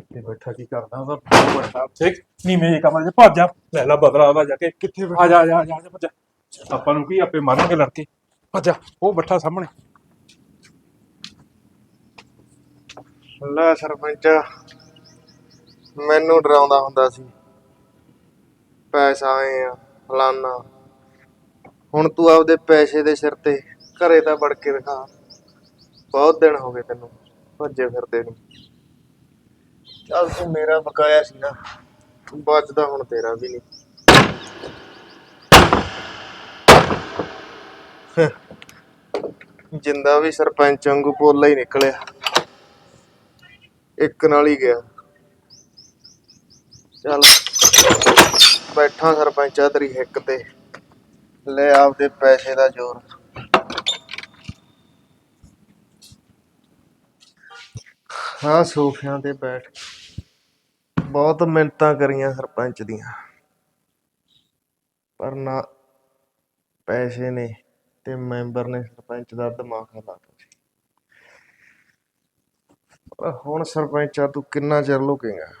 ਤੇ ਬੈਠਾ ਕੀ ਕਰਦਾ ਉਹਦਾ? ਵੱਡਾ ਉੱਥੇ ਨੀਵੇਂ ਜਿਹੇ ਕਮਰੇ 'ਚ ਭੱਜ ਜਾ। ਲੈ ਲੈ ਬਦਲਾ ਉਹਦਾ ਜਾ ਕੇ। ਕਿੱਥੇ ਆ ਜਾ ਆ ਜਾ ਆ ਜਾ ਜਾ, ਭੱਜ ਜਾ। ਆਪਾਂ ਨੂੰ ਕੀ ਆਪੇ ਮਾਰਾਂਗੇ ਲੜਕੇ। ਭੱਜ ਜਾ ਉਹ ਬੱਠਾ ਸਾਹਮਣੇ। ਲੈ ਸਰਪੰਚ ਮੈਨੂੰ ਡਰਾਉਂਦਾ ਹੁੰਦਾ ਸੀ। ਪੈਸਾ ਆਏ ਆ ਫਲਾਨਾ। ਹੁਣ ਤੂੰ ਆਪਦੇ ਪੈਸੇ ਦੇ ਸਿਰ ਤੇ ਘਰੇ ਤਾਂ ਵੜ ਕੇ ਦਿਖਾ ਬਹੁਤ ਦਿਨ ਹੋ ਗਏ ਤੈਨੂੰ ਭੱਜੇ ਫਿਰਦੇ ਨੂੰ। ਚੱਲ ਤੂੰ ਮੇਰਾ ਬਕਾਇਆ ਸੀ ਨਾ ਬਚਦਾ ਹੁਣ ਤੇਰਾ ਵੀ ਨਹੀਂ। ਜਿੰਦਾ ਵੀ ਸਰਪੰਚ ਵਾਂਗੂ ਪੋਲਾ ਹੀ ਨਿਕਲਿਆ। ਇੱਕ ਨਾਲ ਹੀ ਗਿਆ। ਚੱਲ, ਬੈਠਾ ਸਰਪੰਚਾ ਤੇਰੀ ਹਿੱਕ ਤੇ। ਲੈ ਆਪਦੇ ਪੈਸੇ ਦਾ ਜ਼ੋਰ। ਹਾਂ, ਸੋਫਿਆਂ ਤੇ ਬੈਠ। ਬਹੁਤ ਮਿੰਨਤਾਂ ਕਰੀਆਂ ਸਰਪੰਚ ਦੀਆਂ। ਪਰ ਨਾ ਪੈਸੇ ਨੇ ਤੇ ਮੈਂਬਰ ਨੇ ਸਰਪੰਚ ਦਾ ਦਿਮਾਗ ਖਰਾਬ ਸੀ। ਪਰ ਹੁਣ ਸਰਪੰਚਾ ਤੂੰ ਕਿੰਨਾ ਚਿਰ ਲੁਕੇਗਾ?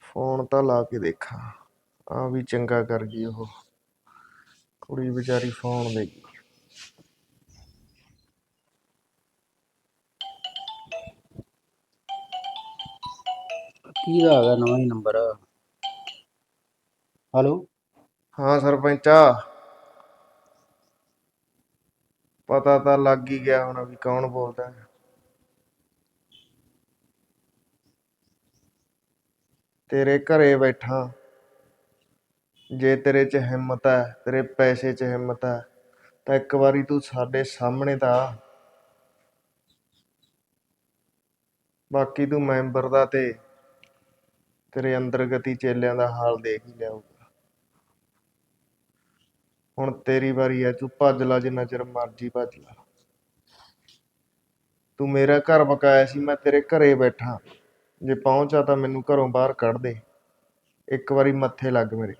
ਫੋਨ ਤਾਂ ਲਾ ਕੇ ਦੇਖਾਂ। ਆ ਵੀ ਚੰਗਾ ਕਰ ਗਈ ਉਹ। ਕੁੜੀ ਵਿਚਾਰੀ ਫੋਨ ਦੇ ਗਈ। ਕਿਹਦਾ ਆ ਨਵਾਂ ਹੀ ਨੰਬਰ ਹੈਲੋ ਹਾਂ ਸਰਪੰਚਾ। ਪਤਾ ਤਾਂ ਲੱਗ ਹੀ ਗਿਆ ਹੁਣ ਵੀ ਕੌਣ ਬੋਲਦਾ ਹੈ। ਤੇਰੇ ਘਰੇ ਬੈਠਾ। ਜੇ ਤੇਰੇ 'ਚ ਹਿੰਮਤ ਹੈ, ਤੇਰੇ ਪੈਸੇ 'ਚ ਹਿੰਮਤ ਹੈ, ਤਾਂ ਇੱਕ ਵਾਰੀ ਤੂੰ ਸਾਡੇ ਸਾਹਮਣੇ ਤਾਂ ਆ। ਬਾਕੀ ਤੂੰ ਮੈਂਬਰ ਦਾ ਤੇ ਤੇਰੇ ਅੰਦਰਗਤੀ ਚੇਲਿਆਂ ਦਾ ਹਾਲ ਦੇਖ ਹੀ ਲਿਆਊਗਾ। ਹੁਣ ਤੇਰੀ ਵਾਰੀ ਹੈ ਤੂੰ ਭੱਜ ਲਾ ਜਿੰਨਾ ਚਿਰ ਮਰਜ਼ੀ ਭੱਜ ਲਾ। ਤੂੰ ਮੇਰਾ ਘਰ ਬਕਾਇਆ ਸੀ, ਮੈਂ ਤੇਰੇ ਘਰੇ ਬੈਠਾ। ਜੇ ਪਹੁੰਚਾ ਤਾਂ ਮੈਨੂੰ ਘਰੋਂ ਬਾਹਰ ਕੱਢ ਦੇ। ਇੱਕ ਵਾਰੀ ਮੱਥੇ ਲੱਗ ਮੇਰੇ।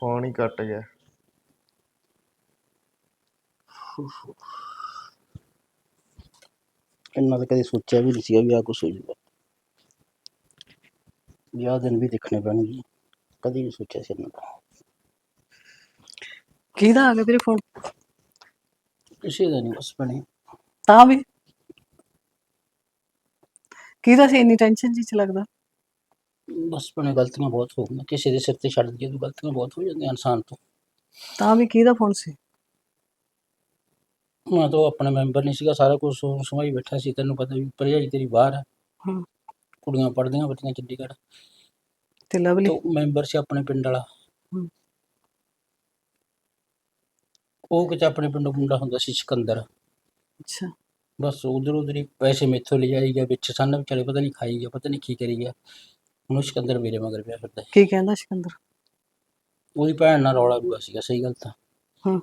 ਫੋਨ ਹੀ ਕੱਟ ਗਿਆ। ਇੰਨਾ ਤਾਂ ਕਦੇ ਸੋਚਿਆ ਵੀ ਨਹੀਂ ਸੀਗਾ ਵੀ ਆ ਕੁਛ ਹੋ ਜਾਊਗਾ। ਵਿਆਹ ਦਿਨ ਵੀ ਦੇਖਣੇ ਪੈਣਗੇ। ਕਦੀ ਨਹੀਂ ਸੋਚਿਆ ਸੀ ਇੰਨਾ ਤਾਂ ਕਿਹਦਾ ਆ ਗਿਆ ਤੇਰੇ ਫੋਨ ਕਿਸੇ ਦਾ ਨਹੀਂ ਬਸ ਬਣੇ ਤਾਂ ਵੀ? ਕਿਹਦਾ ਸੀ? ਇੰਨੀ ਟੈਨਸ਼ਨ ਜੀ ਚ ਲੱਗਦਾ। ਬਸ ਬਣੇ ਗਲਤੀਆਂ ਬਹੁਤ ਹੋ ਗਈਆਂ। ਕਿਸੇ ਦੇ ਸਿਰ ਤੇ ਛੱਡ ਦਈਏ ਤਾਂ ਗਲਤੀਆਂ ਬਹੁਤ ਹੋ ਜਾਂਦੀਆਂ ਇਨਸਾਨ ਤੋਂ। ਤਾਂ ਵੀ ਕਿਹਦਾ ਫੋਨ ਸੀ? ਮੈਂ ਤਾਂ ਉਹ ਆਪਣਾ ਮੈਂਬਰ ਨਹੀਂ ਸੀਗਾ ਸਾਰਾ ਕੁਝ ਸਮਾਈ ਬੈਠਾ ਸੀ ਤੈਨੂੰ ਪਤਾ ਵੀ ਭਰਜਾਈ ਤੇਰੀ ਬਾਹਰ ਹਮ। ਕੁੜੀਆਂ ਪੜ੍ਹਦੀਆਂ ਬੱਚੀਆਂ ਚੰਡੀਗੜ੍ਹ। ਤੇ ਲਵਲੀ? ਤੇ ਮੈਂਬਰ ਸੀ ਆਪਣੇ ਪਿੰਡ ਵਾਲਾ। ਉਹ ਕਿਤੇ ਆਪਣੇ ਪਿੰਡੋਂ ਮੁੰਡਾ ਹੁੰਦਾ ਸੀ ਸਿਕੰਦਰ। ਅੱਛਾ। ਬਸ ਉਧਰ ਉਧਰ ਹੀ ਪੈਸੇ ਮੇਥੋਂ ਲਿਜਾਈ ਗਿਆ ਵਿੱਚ ਸੰਨ ਵਿਚਾਲੇ ਪਤਾ ਨਹੀਂ ਖਾਈ ਗਿਆ ਪਤਾ ਨਹੀਂ ਕੀ ਕਰੀ ਗਿਆ ਹੁਣ ਉਹ ਸਿਕੰਦਰ ਮੇਰੇ ਮਗਰ ਪਿਆ ਫਿਰਦਾ ਹੈ। ਕੀ ਕਹਿੰਦਾ ਸਿਕੰਦਰ? ਉਹਦੀ ਭੈਣ ਨਾਲ ਰੌਲਾ ਰੂਆ ਸੀਗਾ ਸਹੀ ਗੱਲ ਤਾਂ। ਹੂੰ।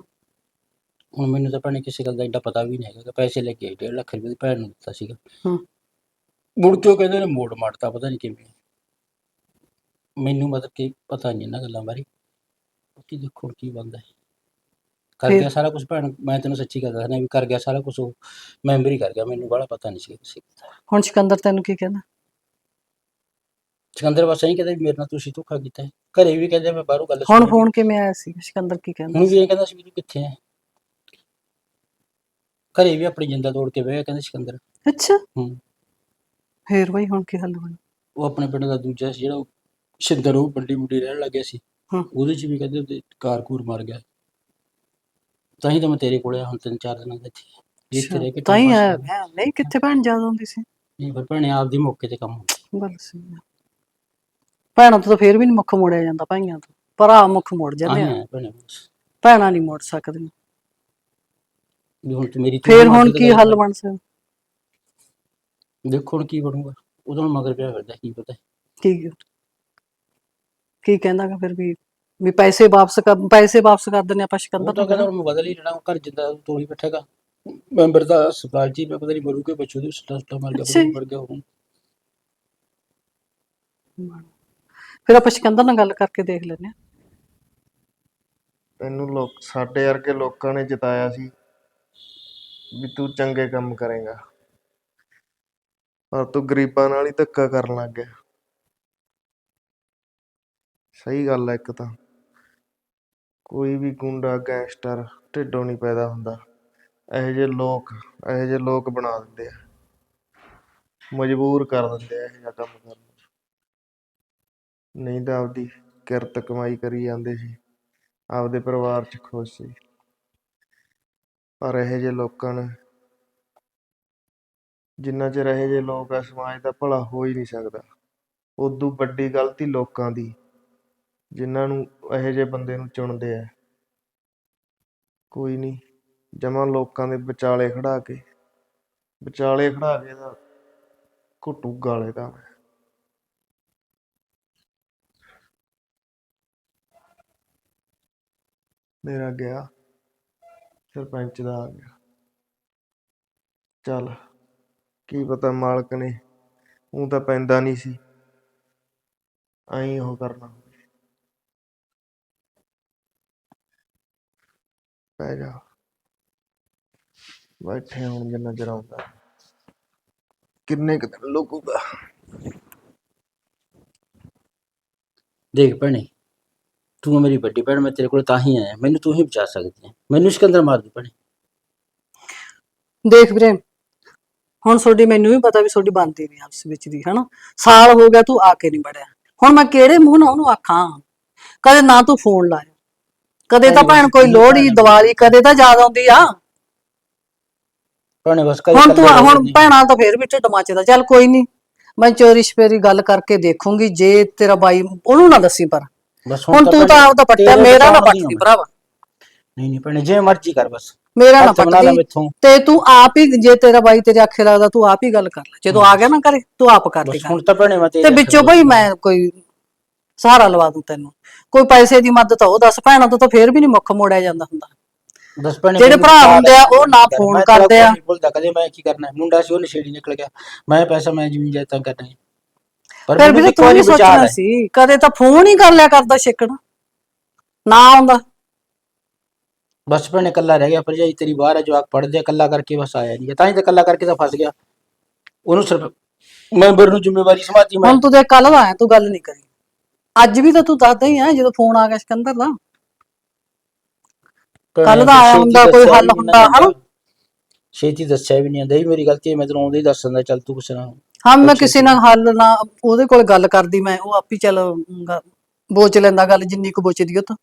ਹੁਣ ਮੈਨੂੰ ਤਾਂ ਭੈਣੇ ਕਿਸੇ ਗੱਲ ਦਾ ਐਡਾ ਪਤਾ ਵੀ ਨਹੀਂ ਹੈਗਾ ਕਿ ਪੈਸੇ ਲੈ ਕੇ ਆਈ ਡੇਢ ਲੱਖ ਰੁਪਏ ਦੀ ਭੈਣ ਨੂੰ ਦਿੱਤਾ ਸੀਗਾ। ਹੂੰ। ਮੁੜ ਕੇ ਉਹ ਕਹਿੰਦੇ ਨੇ ਮੋੜ ਮਾਰਤਾ ਪਤਾ ਨਹੀਂ ਕਿਵੇਂ। ਮੈਨੂੰ ਮਤਲਬ ਕਿ ਪਤਾ ਨਹੀਂ ਇਹਨਾਂ ਗੱਲਾਂ ਬਾਰੇ। ਕੀ ਦੇਖੋ ਕੀ ਬੰਦਾ ਹੈ। ਕਰ ਫਿਰ? ਗਿਆ ਸਾਰਾ ਕੁਝ ਭੈਣ ਮੈਂ ਤੈਨੂੰ ਸੱਚੀ ਗੱਲ ਦੱਸਣਾ ਵੀ ਕਰ ਗਿਆ ਸਾਰਾ ਕੁਝ ਉਹ ਮੈਂਬਰ ਹੀ ਕਰ ਗਿਆ ਮੈਨੂੰ ਬੜਾ ਪਤਾ ਨਹੀਂ ਸੀ ਕਿਸੇ ਦਾ। ਹੁਣ ਸਿਕੰਦਰ ਤੈਨੂੰ ਕੀ ਕਹਿੰਦਾ? ਸਿਕੰਦਰ ਬਸ ਇਹੀ ਕਹਿੰਦਾ ਵੀ ਮੇਰੇ ਨਾਲ ਤੁਸੀਂ ਧੋਖਾ ਕੀਤਾ ਹੈ। ਘਰੇ ਵੀ ਕਹਿੰਦੇ ਮੈਂ ਬਾਹਰੋਂ ਗੱਲ ਹੁਣ ਸੁਣੀ। ਫੋਨ ਕਿਵੇਂ ਆਇਆ ਸੀ? ਸਿਕੰਦਰ ਕੀ ਕਹਿੰਦਾ ਹੁਣ ਵੀ ਇਹ ਕਹਿੰਦਾ ਸੀ ਵੀ ਤੂੰ ਕਿੱਥੇ ਹੈ? ਘਰੇ ਵੀ ਆਪਣੀ ਜਿੰਦਾ ਤੋੜ ਕੇ ਬਹਿ ਗਿਆ ਕਹਿੰਦਾ ਸਿਕੰਦਰ। ਅੱਛਾ। ਹੂੰ। ਫੇਰ ਬਈ ਹੁਣ ਕੀ ਹੱਲ ਹੋਣਾ? ਉਹ ਆਪਣੇ ਪਿੰਡ ਦਾ ਦੂਜਾ ਸੀ ਜਿਹੜਾ ਉਹ ਸ਼ਿੰਦਰ ਉਹ ਬੰਡੀ ਮੁੰਡੀ ਰਹਿਣ ਲੱਗਿਆ ਸੀ। ਹੂੰ। ਉਹਦੇ ਚ ਵੀ ਕਹਿੰਦੇ ਉਹਦੇ ਕਾਰ ਕੂਰ ਮਾਰ ਗਿਆ। ਤਾਂ ਹੀ ਤਾਂ ਮੈਂ ਤੇਰੇ ਕੋਲੇ ਹੁਣ ਤਿੰਨ ਚਾਰ ਦਿਨਾਂ ਦਾ ਇੱਥੇ ਰਹਿ ਕੇ ਤਾਂ ਹੀ time pass ਆਇਆ ਕਰਨਾ। ਮੈਂ ਨਹੀਂ ਕਿੱਥੇ ਭੈਣ ਜ਼ਿਆਦਾ ਹੁੰਦੀ ਸੀ? ਨਹੀਂ ਪਰ ਭੈਣੇ ਆਪਦੀ ਮੌਕੇ ਤੇ ਕੰਮ ਗੱਲ ਸਹੀ ਆ। ਭੈਣਾਂ ਤੋਂ ਤਾਂ ਫੇਰ ਵੀ ਨਹੀਂ ਮੁੱਖ ਮੋੜਿਆ ਜਾਂਦਾ ਭਾਈਆਂ ਤੋਂ। ਭਰਾ ਮੁੱਖ ਮੋੜ ਜਾਂਦੇ ਆ। ਆ ਭੈਣੇ ਬਸ। ਭੈਣਾਂ ਨਹੀਂ ਮੋੜ ਸਕਦੀਆਂ। ਵੀ ਹੁਣ ਤੂੰ ਮੇਰੀ ਧੀ ਫੇਰ ਹੁਣ ਕੀ ਹੱਲ। ਬਣ ਸਕਦਾ? ਦੇਖੋ ਹੁਣ ਕੀ ਬਣੂਗਾ ਉਦੋਂ ਮਗਰ ਪਿਆ ਫਿਰਦਾ ਕੀ ਪਤਾ। ਕੀ ਕੀ ਕਹਿੰਦਾਗਾ ਫਿਰ ਵੀ ਵੀ ਪੈਸੇ ਵਾਪਸ ਕਰ ਪੈਸੇ ਵਾਪਸ ਕਰ ਦਿੰਦੇ ਆਪਾਂ ਉਹ ਸਿਕੰਦਰ ਤਾਂ ਕਹਿੰਦਾ ਹੁਣ ਮੈਂ ਬਦਲ ਹੀ ਲੈਣਾ ਉਹ ਘਰ ਜਿੰਦਾ ਤੋਂ ਹੀ ਬੈਠੇਗਾ। ਮੈਂਬਰ ਦਾ ਹਸਪਤਾਲ ਜੀ ਮੈਂ ਪਤਾ ਨਹੀਂ ਮਰੂ ਕੇ ਬੱਚੂ ਦੀ ਸਟਾ ਸਟਾ ਮਰ ਗਿਆ ਪਤਾ ਮਰ ਗਿਆ ਹੁਣ ਫਿਰ ਆਪਾਂ ਸਿਕੰਦਰ ਨਾਲ ਗੱਲ ਕਰਕੇ ਦੇਖ ਲੈਂਦੇ ਹਾਂ। ਤੈਨੂੰ ਲੋਕ ਸਾਡੇ ਵਰਗੇ ਲੋਕਾਂ ਨੇ ਜਿਤਾਇਆ ਸੀ। ਵੀ ਤੂੰ ਚੰਗੇ ਕੰਮ ਕਰੇਗਾ। ਪਰ ਤੂੰ ਗਰੀਬਾਂ ਨਾਲ ਹੀ ਧੱਕਾ ਕਰਨ ਲੱਗ ਗਿਆ। ਸਹੀ ਗੱਲ ਹੈ ਇੱਕ ਤਾਂ। ਕੋਈ ਵੀ ਗੁੰਡਾ, ਗੈਂਗਸਟਰ ਢਿੱਡੋਂ ਨਹੀਂ ਪੈਦਾ ਹੁੰਦਾ। ਇਹੋ ਜਿਹੇ ਲੋਕ, ਇਹੋ ਜਿਹੇ ਲੋਕ ਬਣਾ ਦਿੰਦੇ ਆ। ਮਜਬੂਰ ਕਰ ਦਿੰਦੇ ਆ ਇਹੋ ਜਿਹਾ ਕੰਮ ਕਰਨ ਨਹੀਂ ਤਾਂ ਆਪਦੀ ਕਿਰਤ ਕਮਾਈ ਕਰੀ ਜਾਂਦੇ ਸੀ। ਆਪਦੇ ਪਰਿਵਾਰ 'ਚ ਖੁਸ਼ ਸੀ। ਪਰ ਇਹੋ ਜਿਹੇ ਲੋਕਾਂ ਨੇ ਜਿੰਨਾ ਚਿਰ ਇਹੋ ਜਿਹੇ ਲੋਕ ਆ, ਸਮਾਜ ਦਾ ਭਲਾ ਹੋ ਹੀ ਨਹੀਂ ਸਕਦਾ। ਉਦੋਂ ਵੱਡੀ ਗਲਤੀ ਲੋਕਾਂ ਦੀ, ਜਿਨ੍ਹਾਂ ਨੂੰ ਇਹੋ ਜਿਹੇ ਬੰਦੇ ਨੂੰ ਚੁਣਦੇ ਆ। ਕੋਈ ਨਹੀਂ, ਜਮਾਂ ਲੋਕਾਂ ਦੇ ਵਿਚਾਲੇ ਖੜਾ ਕੇ, ਵਿਚਾਲੇ ਖੜਾ ਕੇ ਤਾਂ ਘੁੱਟੂ ਗਾਲੇ ਦਾ ਮੇਰਾ ਗਿਆ। ਸਰਪੰਚ ਦਾ ਆ ਗਿਆ। ਚੱਲ, ਕੀ ਪਤਾ ਮਾਲਕ ਨੇ ਉਹ ਤਾਂ ਪੈਂਦਾ ਨਹੀਂ ਸੀ। ਐਂ ਉਹ ਕਰਨਾ। ਪੈ ਜਾ। ਬੈਠੇ ਹੁਣ ਜਿੰਨਾ ਚਿਰ ਆਉਂਦਾ। ਕਿੰਨੇ ਕੁ ਦਿਨ ਲੁਕੂਗਾ। ਦੇਖ ਭੈਣੇ ਤੂੰ ਮੇਰੀ ਵੱਡੀ ਭੈਣ ਮੈਂ ਤੇਰੇ ਕੋਲ ਤਾਂ ਹੀ ਆਇਆ। ਮੈਨੂੰ ਤੂੰ ਹੀ ਬਚਾ ਸਕਦੀ ਹੈ। ਮੈਨੂੰ ਸਿਕੰਦਰ ਮਾਰ ਦੀ ਭੈਣੇ। ਦੇਖ ਵੀਰੇ ਹੁਣ ਤੁਹਾਡੀ ਮੈਨੂੰ ਵੀ ਪਤਾ ਵੀ ਤੁਹਾਡੀ ਬਣਦੀ ਨਹੀਂ ਆਪਸ ਵਿੱਚ ਦੀ ਹਨਾ? ਸਾਲ ਹੋ ਗਿਆ ਤੂੰ ਆ ਕੇ ਨਹੀਂ ਬੜਿਆ ਹੁਣ ਮੈਂ ਕਿਹੜੇ ਮੂੰਹ ਨਾਲ ਉਹਨੂੰ ਆਖਾਂ? ਕਦੇ ਨਾ ਤੂੰ ਫੋਨ ਲਾਇਆ। ਕਦੇ ਤਾਂ ਭੈਣ ਕੋਈ ਲੋਹੜੀ ਦੀਵਾਲੀ ਕਦੇ ਤਾਂ ਯਾਦ ਆਉਂਦੀ ਆ। ਭੈਣੇ ਬਸ ਕਦੇ ਹੁਣ ਤੂੰ ਹੁਣ। ਭੈਣਾਂ ਤਾਂ ਫੇਰ ਵੀ ਢਿੱਡ ਮੱਚਦਾ ਚੱਲ ਕੋਈ ਨਹੀਂ ਮੈਂ ਚੋਰੀ ਛਪੇਰੀ ਗੱਲ ਕਰਕੇ ਦੇਖੂੰਗੀ ਜੇ ਤੇਰਾ ਬਾਈ ਉਹਨੂੰ ਨਾ ਦੱਸੀ ਪਰ। ਬਸ ਹੁਣ ਤੂੰ ਤਾਂ ਭੈਣੇ ਆਪਦਾ ਪੱਟਿਆ ਮੇਰਾ ਨਾ ਪੱਟਦੀ। ਭਰਾਵਾ। ਨਹੀਂ ਨਹੀਂ ਭੈਣੇ ਜੇ ਮਰਜ਼ੀ ਕਰ ਬਸ। ਮੇਰਾ ਨਾ ਹੱਥ ਬਣਾ ਲੈ ਪੱਟਦੀ ਮੈਥੋਂ। ਤੇ ਤੂੰ ਆਪ ਹੀ ਜੇ ਤੇਰਾ ਬਾਈ ਤੇਰੇ ਆਖੇ ਲੱਗਦਾ ਤੂੰ ਆਪ ਹੀ ਗੱਲ ਕਰ ਲੈ। ਜਦੋਂ ਆ ਗਿਆ ਨਾ ਘਰੇ ਤੂੰ ਆਪ ਕਰ ਦੇ ਬਸ ਗੱਲ ਹੁਣ ਤਾਂ ਭੈਣੇ ਮੈਂ ਤੇ ਤੇਰੇ ਵਿੱਚੋਂ ਭਈ ਮੈਂ ਕੋਈ ਸਹਾਰਾ ਲਵਾ ਦੂੰ ਤੈਨੂੰ। ਕੋਈ ਪੈਸੇ ਦੀ ਮਦਦ ਉਹ ਦੱਸ ਭੈਣਾਂ ਤੋਂ ਤਾਂ ਫੇਰ ਵੀ ਨਹੀਂ ਮੁੱਖ ਮੋੜਿਆ ਜਾਂਦਾ ਹੁੰਦਾ। ਦਸ ਭੈਣੇ ਜਿਹੜੇ ਮੈਨੂੰ ਭਰਾ ਹੁੰਦੇ ਆ, ਉਹ ਨਾ ਮੈਂ ਫੋਨ ਤੇਰਾ ਕਰਦੇ ਆ। ਕੋਈ ਨਹੀਂ ਬੋਲਦਾ ਕਦੇ ਮੈਂ ਕੀ ਕਰਨਾ ਹੈ? ਮੁੰਡਾ ਸੀ ਉਹ ਨਸ਼ੇੜੀ ਨਿਕਲ ਗਿਆ। ਮੈਂ ਪੈਸਾ ਮੈਂ ਜ਼ਮੀਨ ਜਾਇਦਾਦ ਕਰਨਾ ਹੈ। ਪਰ ਫਿਰ ਮੈਨੂੰ ਵੀ ਇੱਕ ਤੂੰ ਵਾਰੀ ਵੀ ਬਚਾ ਸੋਚਣਾ ਲੈ ਸੀ ਕਦੇ ਤਾਂ ਫੋਨ ਹੀ ਕਰ ਲਿਆ ਕਰਦਾ ਛਿੱਕਣ। ਨਾ ਆਉਂਦਾ। ਬਸ ਭੈਣੇ ਕੱਲਾ ਰਹਿ ਗਿਆ ਭਰਜਾਈ ਤੇਰੀ ਬਾਹਰ ਹੈ ਜਵਾਕ ਪੜਦੇ ਕੱਲਾ ਕਰਕੇ ਬਸ ਆਇਆ ਨਹੀਂ ਤਾਂ ਹੀ ਤਾਂ ਕੱਲਾ ਕਰਕੇ ਤਾਂ ਫਸ ਗਿਆ। ਉਹਨੂੰ ਸਿਰਫ ਮੈਂਬਰ ਨੂੰ ਜ਼ਿੰਮੇਵਾਰੀ ਸਮਾਤੀ ਮੈਂ। ਹੁਣ ਤੂੰ ਤੇ ਕੱਲ ਦਾ ਆਇਆ ਤੂੰ ਗੱਲ ਨਹੀਂ ਕਰੀ। ਅੱਜ ਵੀ ਤਾਂ ਤੂੰ ਦੱਸਦਾ ਹੀ ਆ ਜਦੋਂ ਫੋਨ ਆ ਗਿਆ ਸਿਕੰਦਰ ਦਾ। ਕੱਲ੍ਹ ਦਾ ਆਇਆ ਛੇਤੀ ਹੁੰਦਾ, ਕੋਈ ਦੱਸਿਆ ਹੱਲ ਵੀ ਨਹੀਂ ਹੁੰਦਾ। ਹਨਾ? ਛੇਤੀ ਦੱਸਿਆ ਵੀ ਨਹੀਂ ਆਂਦਾ ਇਹ ਮੇਰੀ ਗਲਤੀ ਹੈ ਮੈਂ ਤੈਨੂੰ ਆਉਂਦੇ ਹੀ ਦੱਸ ਦਿੰਦਾ ਚੱਲ ਤੂੰ ਕੁਛ ਨਾ ਹਾਂ ਮੈਂ ਕਿਸੇ ਨਾਲ ਹੱਲ ਨਾ ਉਹਦੇ ਕੋਲ ਗੱਲ ਕਰਦੀ ਮੈਂ ਉਹ ਆਪ ਹੀ ਚੱਲ ਗ- ਬੋਚ ਲੈਂਦਾ ਗੱਲ ਜਿੰਨੀ ਕੁ ਬੋਚਦੀ ਉਹ ਤਾਂ।